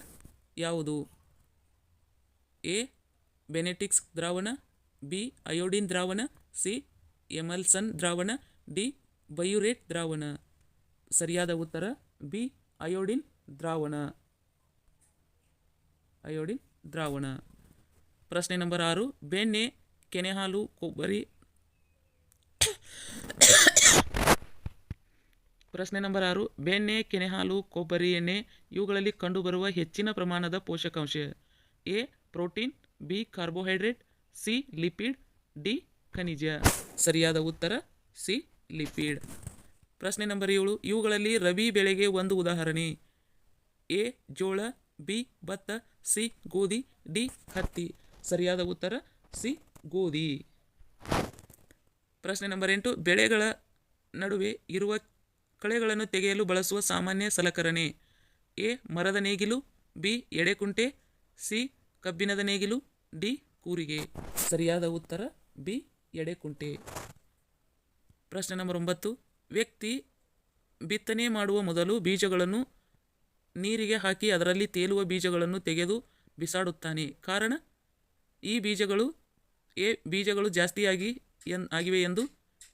ಯಾವುದು? ಎ, ಬೆನೆಟಿಕ್ಸ್ ದ್ರಾವಣ, ಬಿ, ಅಯೋಡಿನ್ ದ್ರಾವಣ, ಸಿ, ಎಮಲ್ಸನ್ ದ್ರಾವಣ, ಡಿ, ಬಯುರೇಟ್ ದ್ರಾವಣ. ಸರಿಯಾದ ಉತ್ತರ, ಬಿ, ಅಯೋಡಿನ್ ದ್ರಾವಣ. ಅಯೋಡಿನ್ ದ್ರಾವಣ. ಪ್ರಶ್ನೆ ನಂಬರ್ ಆರು, ಬೆಣ್ಣೆ, ಕೆನೆಹಾಲು, ಕೊಬ್ಬರಿ ಪ್ರಶ್ನೆ ನಂಬರ್ ಆರು, ಬೆಣ್ಣೆ, ಕೆನೆಹಾಲು, ಕೊಬ್ಬರಿ ಎಣ್ಣೆ ಇವುಗಳಲ್ಲಿ ಕಂಡುಬರುವ ಹೆಚ್ಚಿನ ಪ್ರಮಾಣದ ಪೋಷಕಾಂಶ. A, protein, B, carbohydrate, C, lipid, D, ಖನಿಜ. ಸರಿಯಾದ ಉತ್ತರ, ಸಿ, ಲಿಪಿಡ್. ಪ್ರಶ್ನೆ ನಂಬರ್ ಏಳು, ಇವುಗಳಲ್ಲಿ ರವಿ ಬೆಳೆಗೆ ಒಂದು ಉದಾಹರಣೆ. ಎ, ಜೋಳ, ಬಿ, ಭತ್ತ, ಸಿ, ಗೋಧಿ, ಡಿ, ಹತ್ತಿ. ಸರಿಯಾದ ಉತ್ತರ, ಸಿ, ಗೋಧಿ. ಪ್ರಶ್ನೆ ನಂಬರ್ ಎಂಟು, ಬೆಳೆಗಳ ನಡುವೆ ಇರುವ ಕಳೆಗಳನ್ನು ತೆಗೆಯಲು ಬಳಸುವ ಸಾಮಾನ್ಯ ಸಲಕರಣೆ. ಎ. ಮರದ ನೇಗಿಲು. ಬಿ. ಎಡೆಕುಂಟೆ. ಸಿ. ಕಬ್ಬಿಣದ ನೇಗಿಲು. ಡಿ. ಕೂರಿಗೆ. ಸರಿಯಾದ ಉತ್ತರ. ಬಿ. ಎಡೆಕುಂಟೆ. ಪ್ರಶ್ನೆ ನಂಬರ್ ಒಂಬತ್ತು. ವ್ಯಕ್ತಿ ಬಿತ್ತನೆ ಮಾಡುವ ಮೊದಲು ಬೀಜಗಳನ್ನು ನೀರಿಗೆ ಹಾಕಿ ಅದರಲ್ಲಿ ತೇಲುವ ಬೀಜಗಳನ್ನು ತೆಗೆದು ಬಿಸಾಡುತ್ತಾನೆ. ಕಾರಣ? ಈ ಬೀಜಗಳು ಎ. ಬೀಜಗಳು ಜಾಸ್ತಿಯಾಗಿ ಎನ್, ಆಗಿವೆ ಎಂದು.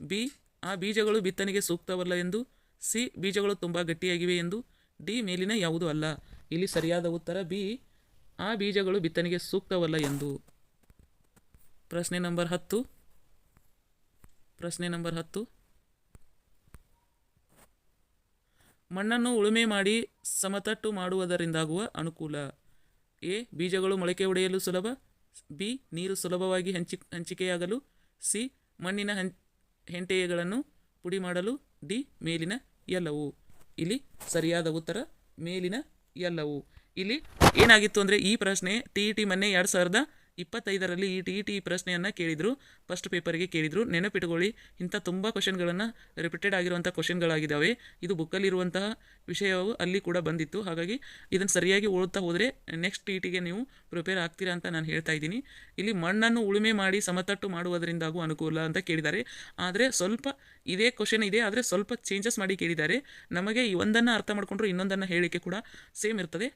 ಬಿ. ಆ ಬೀಜಗಳು ಬಿತ್ತನೆಗೆ ಸೂಕ್ತವಲ್ಲ ಎಂದು ಸಿ ಬೀಜಗಳು ತುಂಬ ಗಟ್ಟಿಯಾಗಿವೆ ಎಂದು ಡಿ ಮೇಲಿನ ಯಾವುದೂ ಅಲ್ಲ. ಇಲ್ಲಿ ಸರಿಯಾದ ಉತ್ತರ ಬಿ. ಆ ಬೀಜಗಳು ಬಿತ್ತನೆಗೆ ಸೂಕ್ತವಲ್ಲ ಎಂದು. ಪ್ರಶ್ನೆ ನಂಬರ್ ಹತ್ತು. ಪ್ರಶ್ನೆ ನಂಬರ್ ಹತ್ತು. ಮಣ್ಣನ್ನು ಉಳುಮೆ ಮಾಡಿ ಸಮತಟ್ಟು ಮಾಡುವುದರಿಂದಾಗುವ ಅನುಕೂಲ. ಎ. ಬೀಜಗಳು ಮೊಳಕೆ ಒಡೆಯಲು ಸುಲಭ. ಬಿ. ನೀರು ಸುಲಭವಾಗಿ ಹಂಚಿ, ಹಂಚಿಕೆಯಾಗಲು. ಸಿ. ಮಣ್ಣಿನ ಹೆಂಟೆಗಳನ್ನು ಪುಡಿ ಮಾಡಲು ಡಿ. ಮೇಲಿನ ಎಲ್ಲವು. ಇಲ್ಲಿ ಸರಿಯಾದ ಉತ್ತರ, ಮೇಲಿನ ಎಲ್ಲವು. ಇಲ್ಲಿ ಏನಾಗಿತ್ತು ಅಂದರೆ ಈ ಪ್ರಶ್ನೆ ಟಿ ಇ ಟಿ ಮೊನ್ನೆ ಎರಡು ಸಾವಿರದ ಇಪ್ಪತ್ತೈದರಲ್ಲಿ ಈ ಟಿ ಇ ಟಿ ಪ್ರಶ್ನೆಯನ್ನು ಕೇಳಿದರು. ಫಸ್ಟ್ ಪೇಪರ್ಗೆ ಕೇಳಿದರು. ನೆನಪಿಟ್ಕೊಳ್ಳಿ, ಇಂಥ ತುಂಬ ಕ್ವಶನ್ಗಳನ್ನು ರಿಪೀಟೆಡ್ ಆಗಿರುವಂಥ ಕ್ವಶನ್ಗಳಾಗಿದ್ದಾವೆ. ಇದು ಬುಕ್ಕಲ್ಲಿರುವಂತಹ ವಿಷಯವು ಅಲ್ಲಿ ಕೂಡ ಬಂದಿತ್ತು. ಹಾಗಾಗಿ ಇದನ್ನು ಸರಿಯಾಗಿ ಓದ್ತಾ ಹೋದರೆ ನೆಕ್ಸ್ಟ್ ಟಿ ಟಿಗೆ ನೀವು ಪ್ರಿಪೇರ್ ಆಗ್ತೀರಾ ಅಂತ ನಾನು ಹೇಳ್ತಾ ಇದ್ದೀನಿ. ಇಲ್ಲಿ ಮಣ್ಣನ್ನು ಉಳುಮೆ ಮಾಡಿ ಸಮತಟ್ಟು ಮಾಡುವುದರಿಂದಾಗೂ ಅನುಕೂಲ ಅಂತ ಕೇಳಿದ್ದಾರೆ. ಆದರೆ ಸ್ವಲ್ಪ ಇದೇ ಕ್ವಶನ್ ಇದೆ, ಆದರೆ ಸ್ವಲ್ಪ ಚೇಂಜಸ್ ಮಾಡಿ ಕೇಳಿದ್ದಾರೆ. ನಮಗೆ ಈ ಒಂದನ್ನು ಅರ್ಥ ಮಾಡಿಕೊಂಡ್ರು ಇನ್ನೊಂದನ್ನು ಹೇಳಿಕೆ ಕೂಡ ಸೇಮ್ ಇರ್ತದೆ.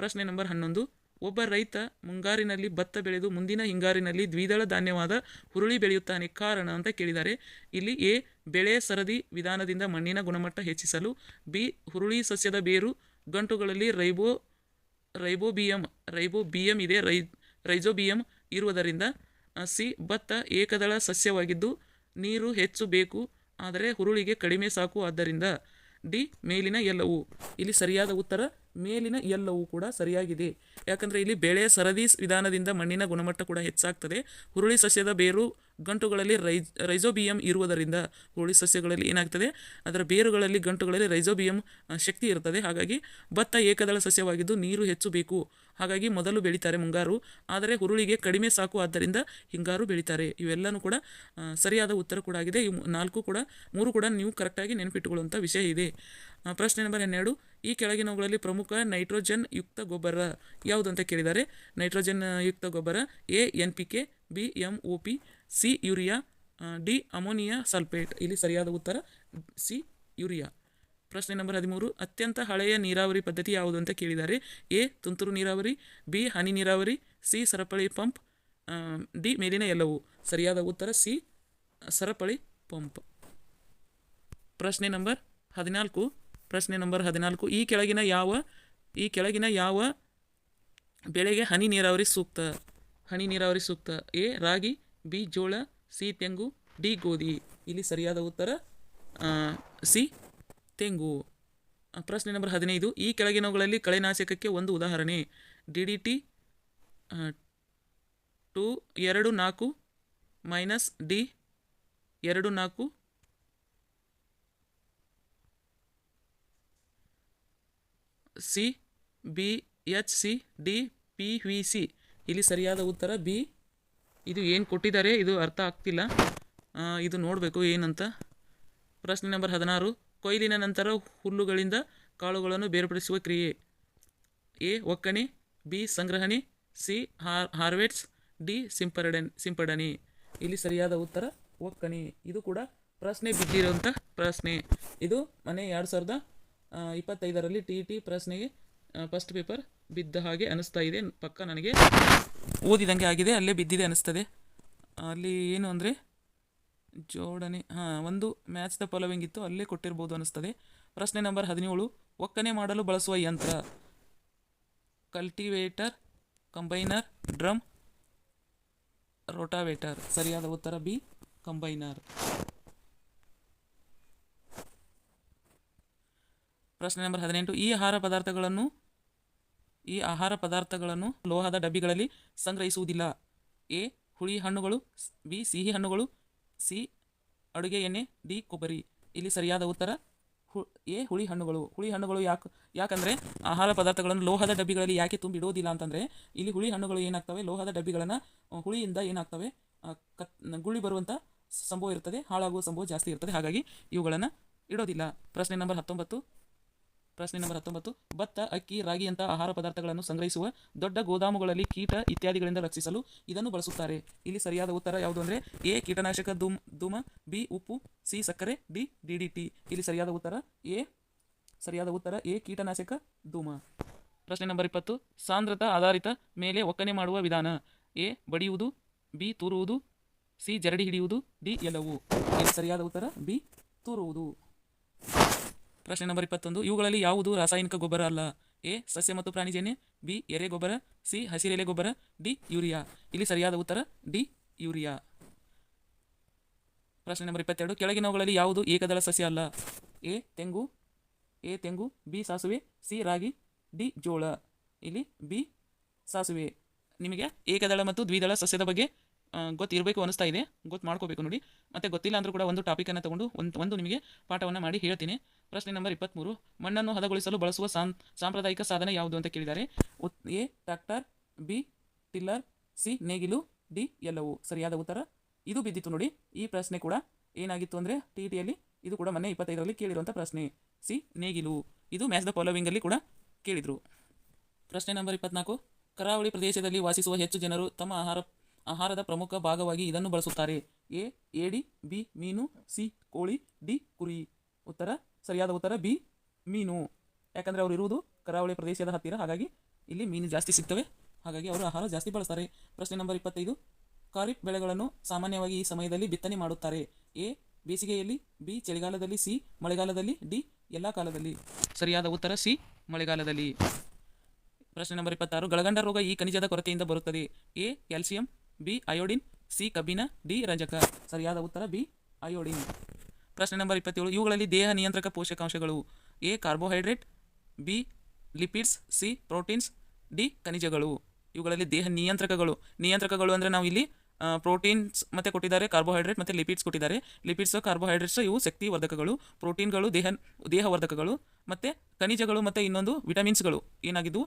ಪ್ರಶ್ನೆ ನಂಬರ್ ಹನ್ನೊಂದು. ಒಬ್ಬ ರೈತ ಮುಂಗಾರಿನಲ್ಲಿ ಭತ್ತ ಬೆಳೆದು ಮುಂದಿನ ಹಿಂಗಾರಿನಲ್ಲಿ ದ್ವಿದಳ ಧಾನ್ಯವಾದ ಹುರುಳಿ ಬೆಳೆಯುತ್ತಾನೆ. ಕಾರಣ ಅಂತ ಕೇಳಿದ್ದಾರೆ. ಇಲ್ಲಿ ಎ, ಬೆಳೆ ಸರದಿ ವಿಧಾನದಿಂದ ಮಣ್ಣಿನ ಗುಣಮಟ್ಟ ಹೆಚ್ಚಿಸಲು, ಬಿ, ಹುರುಳಿ ಸಸ್ಯದ ಬೇರು ಗಂಟುಗಳಲ್ಲಿ ರೈಬೋ, ರೈಬೋಬಿಯಂ ರೈಬೋಬಿಯಂ ಇದೆ. ರೈ, ರೈಜೋಬಿಯಂ ಇರುವುದರಿಂದ ಸಿ, ಭತ್ತ ಏಕದಳ ಸಸ್ಯವಾಗಿದ್ದು, ನೀರು ಹೆಚ್ಚು ಬೇಕು, ಆದರೆ ಹುರುಳಿಗೆ ಕಡಿಮೆ ಸಾಕು. ಆದ್ದರಿಂದ ಡಿ, ಮೇಲಿನ ಎಲ್ಲವು. ಇಲ್ಲಿ ಸರಿಯಾದ ಉತ್ತರ ಮೇಲಿನ ಎಲ್ಲವೂ ಕೂಡ ಸರಿಯಾಗಿದೆ. ಯಾಕಂದರೆ ಇಲ್ಲಿ ಬೆಳೆ ಸರದಿ ವಿಧಾನದಿಂದ ಮಣ್ಣಿನ ಗುಣಮಟ್ಟ ಕೂಡ ಹೆಚ್ಚಾಗ್ತದೆ. ಹುರುಳಿ ಸಸ್ಯದ ಬೇರು ಗಂಟುಗಳಲ್ಲಿ ರೈಜ್ ರೈಜೋಬಿಯಂ ಇರುವುದರಿಂದ ಹುರುಳಿ ಸಸ್ಯಗಳಲ್ಲಿ ಏನಾಗ್ತದೆ? ಅದರ ಬೇರುಗಳಲ್ಲಿ ಗಂಟುಗಳಲ್ಲಿ ರೈಜೋಬಿಯಂ ಆ, ಶಕ್ತಿ ಇರ್ತದೆ. ಹಾಗಾಗಿ ಭತ್ತ ಏಕದಳ ಸಸ್ಯವಾಗಿದ್ದು ನೀರು ಹೆಚ್ಚು ಬೇಕು ಹಾಗಾಗಿ ಮೊದಲು ಬೆಳೀತಾರೆ ಮುಂಗಾರು. ಆದರೆ ಹುರುಳಿಗೆ ಕಡಿಮೆ ಸಾಕು ಆದ್ದರಿಂದ ಹಿಂಗಾರು ಬೆಳೀತಾರೆ. ಇವೆಲ್ಲನೂ ಕೂಡ ಸರಿಯಾದ ಉತ್ತರ ಕೂಡ ಆಗಿದೆ. ಈ ನಾಲ್ಕು ಕೂಡ ಮೂರು ಕೂಡ ನೀವು ಕರೆಕ್ಟಾಗಿ ನೆನಪಿಟ್ಟುಕೊಳ್ಳುವಂಥ ವಿಷಯ ಇದೆ. ಪ್ರಶ್ನೆ ನಂಬರ್ ಹನ್ನೆರಡು. ಈ ಕೆಳಗಿನವುಗಳಲ್ಲಿ ಪ್ರಮುಖ ನೈಟ್ರೋಜನ್ ಯುಕ್ತ ಗೊಬ್ಬರ ಯಾವುದು ಅಂತ ಕೇಳಿದ್ದಾರೆ ನೈಟ್ರೋಜನ್ ಯುಕ್ತ ಗೊಬ್ಬರ A, N P K, B, M O P, C, urea D, ammonia sulphate. ಇಲ್ಲಿ ಸರಿಯಾದ ಉತ್ತರ, ಸಿ, ಯೂರಿಯಾ. ಪ್ರಶ್ನೆ ನಂಬರ್ ಹದಿಮೂರು, ಅತ್ಯಂತ ಹಳೆಯ ನೀರಾವರಿ ಪದ್ಧತಿ ಯಾವುದು ಅಂತ ಕೇಳಿದ್ದಾರೆ ಎ, ತುಂತುರು ನೀರಾವರಿ, ಬಿ, ಹನಿ ನೀರಾವರಿ, ಸಿ, ಸರಪಳಿ ಪಂಪ್ ಡಿ, ಮೇಲಿನ ಎಲ್ಲವು. ಸರಿಯಾದ ಉತ್ತರ, ಸಿ, ಸರಪಳಿ ಪಂಪ್. ಪ್ರಶ್ನೆ ನಂಬರ್ ಹದಿನಾಲ್ಕು ಪ್ರಶ್ನೆ ನಂಬರ್ ಹದಿನಾಲ್ಕು, ಈ ಕೆಳಗಿನ ಯಾವ, ಈ ಕೆಳಗಿನ ಯಾವ ಬೆಳೆಗೆ ಹನಿ ನೀರಾವರಿ ಸೂಕ್ತ? ಹನಿ ನೀರಾವರಿ ಸೂಕ್ತ. ಎ, ರಾಗಿ, ಬಿ, ಜೋಳ, ಸಿ, ತೆಂಗು, ಡಿ, ಗೋಧಿ. ಇಲ್ಲಿ ಸರಿಯಾದ ಉತ್ತರ ಸಿ, ತೆಂಗು. ಪ್ರಶ್ನೆ ನಂಬರ್ ಹದಿನೈದು, ಈ ಕೆಳಗಿನವುಗಳಲ್ಲಿ ಕಳೆನಾಶಕಕ್ಕೆ ಒಂದು ಉದಾಹರಣೆ. ಡಿ ಡಿ ಟಿ ಟು ಎರಡು ನಾಲ್ಕು ಮೈನಸ್ ಡಿ ಎರಡು ನಾಲ್ಕು C, B, H, C, D, P, V, C. ಇಲ್ಲಿ ಸರಿಯಾದ ಉತ್ತರ ಬಿ. ಇದು ಏನು ಕೊಟ್ಟಿದ್ದಾರೆ? ಇದು ಅರ್ಥ ಆಗ್ತಿಲ್ಲ. ಇದು ನೋಡಬೇಕು ಏನಂತ. ಪ್ರಶ್ನೆ ನಂಬರ್ ಹದಿನಾರು. ಕೊಯ್ಲಿನ ನಂತರ ಹುಲ್ಲುಗಳಿಂದ ಕಾಳುಗಳನ್ನು ಬೇರ್ಪಡಿಸುವ ಕ್ರಿಯೆ. ಎ, ಒಕ್ಕಣೆ. ಬಿ, ಸಂಗ್ರಹಣೆ. ಸಿ, ಹಾರ್, ಹಾರ್ವೆಟ್ಸ್. ಡಿ, ಸಿಂಪಡಣೆ ಸಿಂಪಡಣೆ. ಇಲ್ಲಿ ಸರಿಯಾದ ಉತ್ತರ ಒಕ್ಕಣೆ. ಇದು ಕೂಡ ಪ್ರಶ್ನೆ ಬಿದ್ದಿರುವಂಥ ಪ್ರಶ್ನೆ. ಇದು ಮನೆ ಎರಡು ಸಾವಿರದ ಇಪ್ಪತ್ತೈದರಲ್ಲಿ ಟಿ ಟಿ ಪ್ರಶ್ನೆಗೆ ಫಸ್ಟ್ ಪೇಪರ್ ಬಿದ್ದ ಹಾಗೆ ಅನಿಸ್ತಾ ಇದೆ. ಪಕ್ಕ ನನಗೆ ಓದಿದಂಗೆ ಆಗಿದೆ, ಅಲ್ಲೇ ಬಿದ್ದಿದೆ ಅನಿಸ್ತದೆ ಅಲ್ಲಿ ಏನು ಅಂದರೆ, ಜೋಡಣೆ, ಹಾಂ, ಒಂದು ಮ್ಯಾಚ್ ದ ಫಾಲೋವಿಂಗ್ ಇತ್ತು, ಅಲ್ಲೇ ಕೊಟ್ಟಿರ್ಬೋದು ಅನಿಸ್ತದೆ ಪ್ರಶ್ನೆ ನಂಬರ್ ಹದಿನೇಳು ಒಕ್ಕಣೆ ಮಾಡಲು ಬಳಸುವ ಯಂತ್ರ. ಕಲ್ಟಿವೇಟರ್ ಕಂಬೈನರ್ ಡ್ರಮ್ ರೋಟಾವೇಟರ್ ಸರಿಯಾದ ಉತ್ತರ ಬಿ ಕಂಬೈನರ್ ಪ್ರಶ್ನೆ ನಂಬರ್ ಹದಿನೆಂಟು, ಈ ಆಹಾರ ಪದಾರ್ಥಗಳನ್ನು, ಈ ಆಹಾರ ಪದಾರ್ಥಗಳನ್ನು ಲೋಹದ ಡಬ್ಬಿಗಳಲ್ಲಿ ಸಂಗ್ರಹಿಸುವುದಿಲ್ಲ. ಎ, ಹುಳಿ ಹಣ್ಣುಗಳು, ಬಿ, ಸಿಹಿ ಹಣ್ಣುಗಳು, ಸಿ, ಅಡುಗೆ ಎಣ್ಣೆ, ಡಿ, ಕೊಬ್ಬರಿ. ಇಲ್ಲಿ ಸರಿಯಾದ ಉತ್ತರ ಎ, ಹುಳಿ ಹಣ್ಣುಗಳು. ಹುಳಿ ಹಣ್ಣುಗಳು ಯಾಕೆ, ಯಾಕಂದರೆ ಆಹಾರ ಪದಾರ್ಥಗಳನ್ನು ಲೋಹದ ಡಬ್ಬಿಗಳಲ್ಲಿ ಯಾಕೆ ತುಂಬಿಡೋದಿಲ್ಲ ಅಂತಂದರೆ, ಇಲ್ಲಿ ಹುಳಿ ಹಣ್ಣುಗಳು ಏನಾಗ್ತವೆ? ಲೋಹದ ಡಬ್ಬಿಗಳನ್ನು ಹುಳಿಯಿಂದ ಏನಾಗ್ತವೆ? ಕತ್ ಗುಳಿ ಬರುವಂಥ ಸಂಭವ ಇರ್ತದೆ, ಹಾಳಾಗುವ ಸಂಭವ ಜಾಸ್ತಿ ಇರ್ತದೆ. ಹಾಗಾಗಿ ಇವುಗಳನ್ನು ಇಡೋದಿಲ್ಲ. ಪ್ರಶ್ನೆ ನಂಬರ್ ಹತ್ತೊಂಬತ್ತು ಪ್ರಶ್ನೆ ನಂಬರ್ ಹತ್ತೊಂಬತ್ತು. ಭತ್ತ, ಅಕ್ಕಿ ರಾಗಿಯಂತಹ ಆಹಾರ ಪದಾರ್ಥಗಳನ್ನು ಸಂಗ್ರಹಿಸುವ ದೊಡ್ಡ ಗೋದಾಮುಗಳಲ್ಲಿ ಕೀಟ ಇತ್ಯಾದಿಗಳಿಂದ ರಕ್ಷಿಸಲು ಇದನ್ನು ಬಳಸುತ್ತಾರೆ. ಇಲ್ಲಿ ಸರಿಯಾದ ಉತ್ತರ ಯಾವುದು ಅಂದರೆ ಎ, ಕೀಟನಾಶಕ ದುಮ್ ಧೂಮ, ಬಿ, ಉಪ್ಪು, ಸಿ, ಸಕ್ಕರೆ, ಡಿ ಡಿ ಡಿ ಟಿ. ಇಲ್ಲಿ ಸರಿಯಾದ ಉತ್ತರ ಎ, ಸರಿಯಾದ ಉತ್ತರ ಎ, ಕೀಟನಾಶಕ, ಧೂಮ. ಪ್ರಶ್ನೆ ನಂಬರ್ ಇಪ್ಪತ್ತು. ಸಾಂದ್ರತಾ ಆಧಾರಿತ ಮೇಲೆ ಒಕ್ಕಣೆ ಮಾಡುವ ವಿಧಾನ ಎ, ಬಡಿಯುವುದು, ಬಿ, ತೂರುವುದು, ಸಿ, ಜರಡಿ ಹಿಡಿಯುವುದು, ಡಿ, ಎಲ್ಲವು. ಇಲ್ಲಿ ಸರಿಯಾದ ಉತ್ತರ ಬಿ, ತೂರುವುದು. ಪ್ರಶ್ನೆ ನಂಬರ್ ಇಪ್ಪತ್ತೊಂದು, ಇವುಗಳಲ್ಲಿ ಯಾವುದು ರಾಸಾಯನಿಕ ಗೊಬ್ಬರ ಅಲ್ಲ? ಎ, ಸಸ್ಯ ಮತ್ತು ಪ್ರಾಣಿಜನ್ಯ ಬಿ, ಎರೆ ಗೊಬ್ಬರ, ಸಿ, ಹಸಿರೆಲೆ ಗೊಬ್ಬರ, ಡಿ, ಯೂರಿಯಾ. ಇಲ್ಲಿ ಸರಿಯಾದ ಉತ್ತರ, ಡಿ, ಯೂರಿಯಾ. ಪ್ರಶ್ನೆ ನಂಬರ್ ಇಪ್ಪತ್ತೆರಡು, ಕೆಳಗಿನವುಗಳಲ್ಲಿ ಯಾವುದು ಏಕದಳ ಸಸ್ಯ ಅಲ್ಲ? ಎ, ತೆಂಗು ಎ, ತೆಂಗು, ಬಿ, ಸಾಸುವೆ, ಸಿ, ರಾಗಿ, ಡಿ, ಜೋಳ. ಇಲ್ಲಿ ಬಿ, ಸಾಸುವೆ. ನಿಮಗೆ ಏಕದಳ ಮತ್ತು ದ್ವಿದಳ ಸಸ್ಯದ ಬಗ್ಗೆ ಗೊತ್ತಿರಬೇಕು ಅನಿಸ್ತಾ ಇದೆ. ಗೊತ್ತು ಮಾಡ್ಕೋಬೇಕು ನೋಡಿ. ಮತ್ತು ಗೊತ್ತಿಲ್ಲ ಅಂದರೂ ಕೂಡ ಒಂದು ಟಾಪಿಕನ್ನು ತಗೊಂಡು ಒಂದು ಒಂದು ನಿಮಗೆ ಪಾಠವನ್ನು ಮಾಡಿ ಹೇಳ್ತೀನಿ. ಪ್ರಶ್ನೆ ನಂಬರ್ ಇಪ್ಪತ್ತ್ಮೂರು ಮಣ್ಣನ್ನು ಹದಗೊಳಿಸಲು ಬಳಸುವ ಸಾಂ, ಸಾಂಪ್ರದಾಯಿಕ ಸಾಧನ ಯಾವುದು ಅಂತ ಕೇಳಿದ್ದಾರೆ. A, tractor, B, tiller, C, ನೇಗಿಲು, ಡಿ, ಎಲ್ಲವು. ಸರಿಯಾದ ಉತ್ತರ? ಇದು ಬಿದ್ದಿತ್ತು ನೋಡಿ. ಈ ಪ್ರಶ್ನೆ ಕೂಡ ಏನಾಗಿತ್ತು ಅಂದರೆ ಟಿ ಟಿಯಲ್ಲಿ ಇದು ಕೂಡ ಮೊನ್ನೆ ಇಪ್ಪತ್ತೈದರಲ್ಲಿ ಕೇಳಿರುವಂಥ ಪ್ರಶ್ನೆ. ಸಿ, ನೇಗಿಲು. ಇದು ಮ್ಯಾಚ್ ದ ಫಾಲೋವಿಂಗಲ್ಲಿ ಕೂಡ ಕೇಳಿದರು. ಪ್ರಶ್ನೆ ನಂಬರ್ ಇಪ್ಪತ್ನಾಲ್ಕು. ಕರಾವಳಿ ಪ್ರದೇಶದಲ್ಲಿ ವಾಸಿಸುವ ಹೆಚ್ಚು ಜನರು ತಮ್ಮ ಆಹಾರ, ಆಹಾರದ ಪ್ರಮುಖ ಭಾಗವಾಗಿ ಇದನ್ನು ಬಳಸುತ್ತಾರೆ. ಎ ಏಡಿ ಬಿ, ಮೀನು, ಸಿ, ಕೋಳಿ, ಡಿ, ಕುರಿ. ಉತ್ತರ? ಸರಿಯಾದ ಉತ್ತರ ಬಿ, ಮೀನು. ಯಾಕಂದರೆ ಅವರು ಇರುವುದು ಕರಾವಳಿ ಪ್ರದೇಶದ ಹತ್ತಿರ, ಹಾಗಾಗಿ ಇಲ್ಲಿ ಮೀನು ಜಾಸ್ತಿ ಸಿಗ್ತವೆ. ಹಾಗಾಗಿ ಅವರು ಆಹಾರ ಜಾಸ್ತಿ ಬಳಸ್ತಾರೆ. ಪ್ರಶ್ನೆ ನಂಬರ್ ಇಪ್ಪತ್ತೈದು, ಖಾರಿಫ್ ಬೆಳೆಗಳನ್ನು ಸಾಮಾನ್ಯವಾಗಿ ಈ ಸಮಯದಲ್ಲಿ ಬಿತ್ತನೆ ಮಾಡುತ್ತಾರೆ. ಎ, ಬೇಸಿಗೆಯಲ್ಲಿ, ಬಿ, ಚಳಿಗಾಲದಲ್ಲಿ, ಸಿ, ಮಳೆಗಾಲದಲ್ಲಿ, ಡಿ, ಎಲ್ಲ ಕಾಲದಲ್ಲಿ. ಸರಿಯಾದ ಉತ್ತರ ಸಿ, ಮಳೆಗಾಲದಲ್ಲಿ. ಪ್ರಶ್ನೆ ನಂಬರ್ ಇಪ್ಪತ್ತಾರು ಗಳಗಂಡ ರೋಗ ಈ ಖನಿಜದ ಕೊರತೆಯಿಂದ ಬರುತ್ತದೆ. A, calcium, B, iodine, C ಕಬ್ಬಿನ ಡಿ, ರಂಜಕ. ಸರಿಯಾದ ಉತ್ತರ ಬಿ, ಅಯೋಡಿನ್. ಪ್ರಶ್ನೆ ನಂಬರ್ ಇಪ್ಪತ್ತೇಳು, ಇವುಗಳಲ್ಲಿ ದೇಹ ನಿಯಂತ್ರಕ ಪೋಷಕಾಂಶಗಳು A, carbohydrate, B, lipids, C, proteins, D, ಖನಿಜಗಳು. ಇವುಗಳಲ್ಲಿ ದೇಹ ನಿಯಂತ್ರಕಗಳು ನಿಯಂತ್ರಕಗಳು ಅಂದರೆ ನಾವು ಇಲ್ಲಿ ಪ್ರೋಟೀನ್ಸ್ ಮತ್ತೆ ಕೊಟ್ಟಿದ್ದಾರೆ, ಕಾರ್ಬೋಹೈಡ್ರೇಟ್ ಮತ್ತು ಲಿಪಿಡ್ಸ್ ಕೊಟ್ಟಿದ್ದಾರೆ. ಲಿಪಿಡ್ಸ್, ಕಾರ್ಬೋಹೈಡ್ರೇಟ್ಸ್, ಇವು ಶಕ್ತಿ ವರ್ಧಕಗಳು, ಪ್ರೋಟೀನ್ಗಳು, ದೇಹ ದೇಹವರ್ಧಕಗಳು ಮತ್ತು ಖನಿಜಗಳು ಮತ್ತು ಇನ್ನೊಂದು ವಿಟಮಿನ್ಸ್ಗಳು ಏನಾಗಿದ್ದು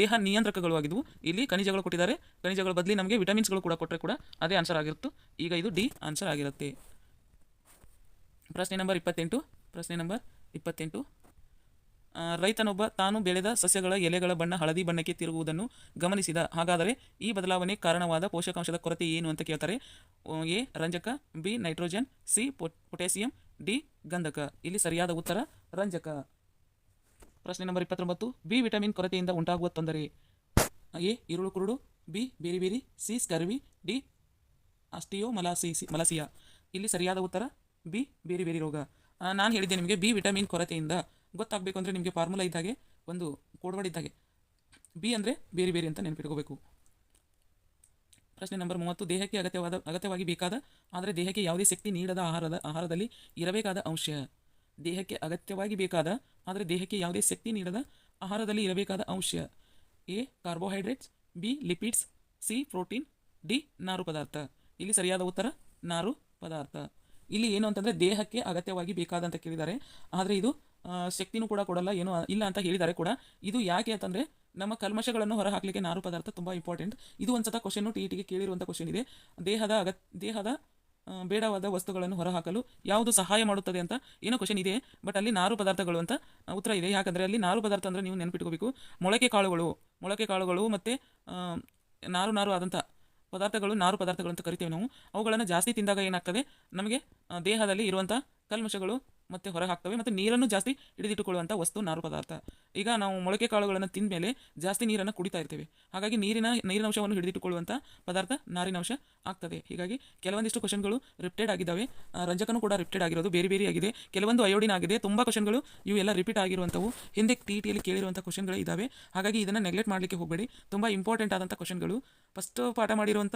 ದೇಹ ನಿಯಂತ್ರಕಗಳು ಆಗಿದ್ವು. ಇಲ್ಲಿ ಖನಿಜಗಳು ಕೊಟ್ಟಿದ್ದಾರೆ. ಖನಿಜಗಳ ಬದಲಿ ನಮಗೆ ವಿಟಮಿನ್ಸ್ಗಳು ಕೂಡ ಕೊಟ್ಟರೆ ಕೂಡ ಅದೇ ಆನ್ಸರ್ ಆಗಿರುತ್ತೆ. ಈಗ ಇದು ಡಿ ಆನ್ಸರ್ ಆಗಿರುತ್ತೆ. ಪ್ರಶ್ನೆ ನಂಬರ್ ಇಪ್ಪತ್ತೆಂಟು, ಪ್ರಶ್ನೆ ನಂಬರ್ ಇಪ್ಪತ್ತೆಂಟು. ರೈತನೊಬ್ಬ ತಾನು ಬೆಳೆದ ಸಸ್ಯಗಳ ಎಲೆಗಳ ಬಣ್ಣ ಹಳದಿ ಬಣ್ಣಕ್ಕೆ ತಿರುಗುವುದನ್ನು ಗಮನಿಸಿದ. ಹಾಗಾದರೆ ಈ ಬದಲಾವಣೆ ಕಾರಣವಾದ ಪೋಷಕಾಂಶದ ಕೊರತೆ ಏನು ಅಂತ ಕೇಳ್ತಾರೆ. ಎ, ರಂಜಕ, ಬಿ, ನೈಟ್ರೋಜನ್, ಸಿ ಪೊಟ್ ಪೊಟ್ಯಾಸಿಯಂ, ಡಿ, ಗಂಧಕ. ಇಲ್ಲಿ ಸರಿಯಾದ ಉತ್ತರ, ರಂಜಕ. ಪ್ರಶ್ನೆ ನಂಬರ್ ಇಪ್ಪತ್ತೊಂಬತ್ತು, ಬಿ ವಿಟಮಿನ್ ಕೊರತೆಯಿಂದ ಉಂಟಾಗುವ ತೊಂದರೆ. ಎ ಇರುಳು ಕುರುಡು, B, beriberi, C, scurvy, D osteomalacia. ಇಲ್ಲಿ ಸರಿಯಾದ ಉತ್ತರ ಬಿ, ಬೇರೆ ಬೇರೆ ರೋಗ. ನಾನು ಹೇಳಿದ್ದೆ ನಿಮಗೆ ಬಿ ವಿಟಮಿನ್ ಕೊರತೆಯಿಂದ. ಗೊತ್ತಾಗಬೇಕು ಅಂದರೆ ನಿಮಗೆ ಫಾರ್ಮುಲಾ ಇದ್ದಾಗೆ, ಒಂದು ಕೋಡ್ವರ್ಡ್ ಇದ್ದಾಗೆ. ಬಿ ಅಂದರೆ ಬೇರೆ ಬೇರೆ ಅಂತ ನೆನಪಿಟ್ಕೋಬೇಕು. ಪ್ರಶ್ನೆ ನಂಬರ್ ಮೂವತ್ತು, ದೇಹಕ್ಕೆ ಅಗತ್ಯವಾದ, ಅಗತ್ಯವಾಗಿ ಬೇಕಾದ, ಆದರೆ ದೇಹಕ್ಕೆ ಯಾವುದೇ ಶಕ್ತಿ ನೀಡದ ಆಹಾರದ, ಆಹಾರದಲ್ಲಿ ಇರಬೇಕಾದ ಅಂಶ. ದೇಹಕ್ಕೆ ಅಗತ್ಯವಾಗಿ ಬೇಕಾದ, ಆದರೆ ದೇಹಕ್ಕೆ ಯಾವುದೇ ಶಕ್ತಿ ನೀಡದ ಆಹಾರದಲ್ಲಿ ಇರಬೇಕಾದ ಅಂಶ. A, carbohydrates, B, lipids, C, protein, D, ನಾರು ಪದಾರ್ಥ. ಇಲ್ಲಿ ಸರಿಯಾದ ಉತ್ತರ, ನಾರು ಪದಾರ್ಥ. ಇಲ್ಲಿ ಏನು ಅಂತಂದರೆ ದೇಹಕ್ಕೆ ಅಗತ್ಯವಾಗಿ ಬೇಕಾದಂತ ಕೇಳಿದ್ದಾರೆ. ಆದರೆ ಇದು ಶಕ್ತಿನೂ ಕೂಡ ಕೊಡಲ್ಲ, ಏನು ಇಲ್ಲ ಅಂತ ಹೇಳಿದ್ದಾರೆ ಕೂಡ. ಇದು ಯಾಕೆ ಅಂತಂದರೆ ನಮ್ಮ ಕಲ್ಮಶಗಳನ್ನು ಹೊರಹಾಕಲಿಕ್ಕೆ ನಾರು ಪದಾರ್ಥ ತುಂಬ ಇಂಪಾರ್ಟೆಂಟ್ ಇದು ಒಂದ್ಸತ ಕ್ವಶನ್ನು ಟಿ ಟಿಗೆ ಕೇಳಿರುವಂಥ ಕ್ವಶನ್ ಇದೆ. ದೇಹದ ಅಗತ್, ದೇಹದ ಬೇಡವಾದ ವಸ್ತುಗಳನ್ನು ಹೊರಹಾಕಲು ಯಾವುದು ಸಹಾಯ ಮಾಡುತ್ತದೆ ಅಂತ ಏನೋ ಕ್ವಶನ್ ಇದೆ. ಬಟ್ ಅಲ್ಲಿ ನಾರು ಪದಾರ್ಥಗಳು ಅಂತ ಉತ್ತರ ಇದೆ. ಯಾಕಂದರೆ ಅಲ್ಲಿ ನಾರು ಪದಾರ್ಥ ಅಂದರೆ ನೀವು ನೆನಪಿಟ್ಕೋಬೇಕು. ಮೊಳಕೆ ಕಾಳುಗಳು ಮೊಳಕೆ ಕಾಳುಗಳು ಮತ್ತು ನಾರು ನಾರು ಆದಂಥ ಪದಾರ್ಥಗಳು ನಾರು ಪದಾರ್ಥಗಳು ಅಂತ ಕರಿತೇವೆ ನಾವು. ಅವುಗಳನ್ನು ಜಾಸ್ತಿ ತಿಂದಾಗ ಏನಾಗ್ತದೆ? ನಮಗೆ ದೇಹದಲ್ಲಿ ಇರುವಂಥ ಕಲ್ಮಶಗಳು ಮತ್ತೆ ಹೊರಗೆ ಹಾಕ್ತವೆ. ಮತ್ತು ನೀರನ್ನು ಜಾಸ್ತಿ ಹಿಡಿದಿಟ್ಟುಕೊಳ್ಳುವಂಥ ವಸ್ತು ನಾರು ಪದಾರ್ಥ. ಈಗ ನಾವು ಮೊಳಕೆ ಕಾಳುಗಳನ್ನು ತಿಂದ ಮೇಲೆ ಜಾಸ್ತಿ ನೀರನ್ನು ಕುಡಿತಾ ಇರ್ತೇವೆ. ಹಾಗಾಗಿ ನೀರಿನ ನೀರಿನ ಅಂಶವನ್ನು ಹಿಡಿದಿಟ್ಟುಕೊಳ್ಳುವಂಥ ಪದಾರ್ಥ ನಾರಿನ ಅಂಶ ಆಗ್ತದೆ. ಹೀಗಾಗಿ ಕೆಲವೊಂದಿಷ್ಟು ಕ್ವಶನ್ಗಳು ರಿಪ್ಟೆಡ್ ಆಗಿದ್ದಾವೆ ರಂಜಕನೂ ಕೂಡ ರಿಪ್ಟೆಡ್ ಆಗಿರೋದು, ಬೇರೆ ಬೇರೆ ಆಗಿದೆ. ಕೆಲವೊಂದು ಅಯೋಡಿನ್ ಆಗಿದೆ. ತುಂಬ ಕ್ವಶನ್ಗಳು ಇವು ಎಲ್ಲ ರಿಪೀಟ್ ಆಗಿರುವಂಥವು. ಹಿಂದೆ ಟಿ ಟಿಯಲ್ಲಿ ಕೇಳಿರುವಂಥ ಕ್ವಶನ್ಗಳು ಇದ್ದಾವೆ ಹಾಗಾಗಿ ಇದನ್ನು ನೆಗ್ಲೆಕ್ಟ್ ಮಾಡಲಿಕ್ಕೆ ಹೋಗಬೇಡಿ. ತುಂಬ ಇಂಪಾರ್ಟೆಂಟ್ ಆದಂಥ ಕ್ವಶನ್ಗಳು. ಫಸ್ಟ್ ಪಾಠ ಮಾಡಿರುವಂಥ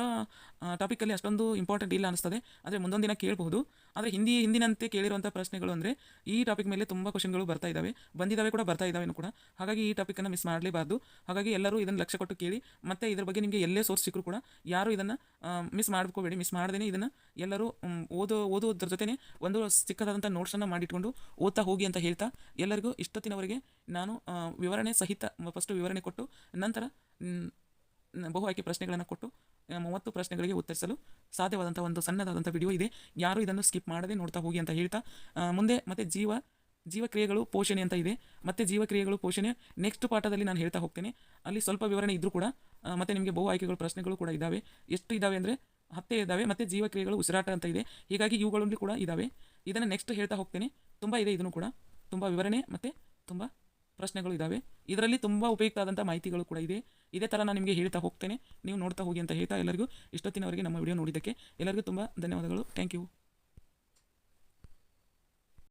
ಟಾಪಿಕಲ್ಲಿ ಅಷ್ಟೊಂದು ಇಂಪಾರ್ಟೆಂಟ್ ಇಲ್ಲ ಅನಿಸ್ತದೆ. ಆದರೆ ಮುಂದೊಂದು ದಿನ ಕೇಳಬಹುದು. ಆದರೆ ಹಿಂದಿ, ಹಿಂದಿನಂತೆ ಕೇಳಿರುವಂಥ ಪ್ರಶ್ನೆಗಳು ಅಂದರೆ ಈ ಟಾಪಿಕ್ ಮೇಲೆ ತುಂಬ ಕ್ವಶನ್ಗಳು ಬರ್ತಾ ಇದ್ದಾವೆ ಬಂದಿದ್ದಾವೆ ಕೂಡ ಬರ್ತಾ ಇದ್ದಾವೆ ಕೂಡ. ಹಾಗಾಗಿ ಈ ಟಾಪಿಕನ್ನು ಮಿಸ್ ಮಾಡಲೇಬಾರ್ದು. ಹಾಗಾಗಿ ಎಲ್ಲರೂ ಇದನ್ನು ಲಕ್ಷ್ಯ ಕೊಟ್ಟು ಕೇಳಿ, ಮತ್ತು ಇದರ ಬಗ್ಗೆ ನಿಮಗೆ ಎಲ್ಲೇ ಸೋರ್ಸ್ ಸಿಕ್ಕರೂ ಕೂಡ ಯಾರು ಇದನ್ನು ಮಿಸ್ ಮಾಡ್ಕೋಬೇಡಿ ಮಿಸ್ ಮಾಡ್ದೇ ಇದನ್ನು ಎಲ್ಲರೂ ಓದೋ ಓದೋದ್ರ ಜೊತೆನೇ ಒಂದು ಸಿಕ್ಕದಾದಂಥ ನೋಟ್ಸನ್ನು ಮಾಡಿಟ್ಕೊಂಡು ಓದ್ತಾ ಹೋಗಿ ಅಂತ ಹೇಳ್ತಾ ಎಲ್ಲರಿಗೂ ಇಷ್ಟೊತ್ತಿನವರೆಗೆ ನಾನು ವಿವರಣೆ ಸಹಿತ ಫಸ್ಟು ವಿವರಣೆ ಕೊಟ್ಟು ನಂತರ ಬಹು ಆಯ್ಕೆ ಪ್ರಶ್ನೆಗಳನ್ನು ಕೊಟ್ಟು ಮೂವತ್ತು ಪ್ರಶ್ನೆಗಳಿಗೆ ಉತ್ತರಿಸಲು ಸಾಧ್ಯವಾದಂಥ ಒಂದು ಸಣ್ಣದಾದಂಥ ವಿಡಿಯೋ ಇದೆ. ಯಾರು ಇದನ್ನು ಸ್ಕಿಪ್ ಮಾಡದೆ ನೋಡ್ತಾ ಹೋಗಿ ಅಂತ ಹೇಳ್ತಾ ಮುಂದೆ ಮತ್ತೆ ಜೀವ, ಜೀವಕ್ರಿಯೆಗಳು ಪೋಷಣೆ ಅಂತ ಇದೆ. ಮತ್ತೆ ಜೀವಕ್ರಿಯೆಗಳು ಪೋಷಣೆ ನೆಕ್ಸ್ಟ್ ಪಾಠದಲ್ಲಿ ನಾನು ಹೇಳ್ತಾ ಹೋಗ್ತೇನೆ. ಅಲ್ಲಿ ಸ್ವಲ್ಪ ವಿವರಣೆ ಇದ್ದರೂ ಕೂಡ ಮತ್ತೆ ನಿಮಗೆ ಬಹು ಆಯ್ಕೆಗಳು ಪ್ರಶ್ನೆಗಳು ಕೂಡ ಇದ್ದಾವೆ. ಎಷ್ಟು ಇದ್ದಾವೆ ಅಂದರೆ ಹತ್ತೆ ಇದ್ದಾವೆ, ಮತ್ತು ಜೀವಕ್ರಿಯೆಗಳು ಉಸಿರಾಟ ಅಂತ ಇದೆ. ಹೀಗಾಗಿ ಇವುಗಳಲ್ಲಿ ಕೂಡ ಇದ್ದಾವೆ. ಇದನ್ನು ನೆಕ್ಸ್ಟ್ ಹೇಳ್ತಾ ಹೋಗ್ತೇನೆ. ತುಂಬ ಇದೆ ಇದನ್ನು ಕೂಡ. ತುಂಬ ವಿವರಣೆ, ಮತ್ತು ತುಂಬ ಪ್ರಶ್ನೆಗಳು ಇದ್ದಾವೆ ಇದರಲ್ಲಿ ತುಂಬ ಉಪಯುಕ್ತ ಆದಂಥ ಮಾಹಿತಿಗಳು ಕೂಡ ಇದೆ. ಇದೇ ಥರ ನಾನು ನಿಮಗೆ ಹೇಳ್ತಾ ಹೋಗ್ತೇನೆ. ನೀವು ನೋಡ್ತಾ ಹೋಗಿ ಅಂತ ಹೇಳ್ತಾ ಎಲ್ಲರಿಗೂ ಇಷ್ಟೊತ್ತಿನವರೆಗೆ ನಮ್ಮ ವಿಡಿಯೋ ನೋಡಿದ್ದಕ್ಕೆ ಎಲ್ಲರಿಗೂ ತುಂಬ ಧನ್ಯವಾದಗಳು. Thank you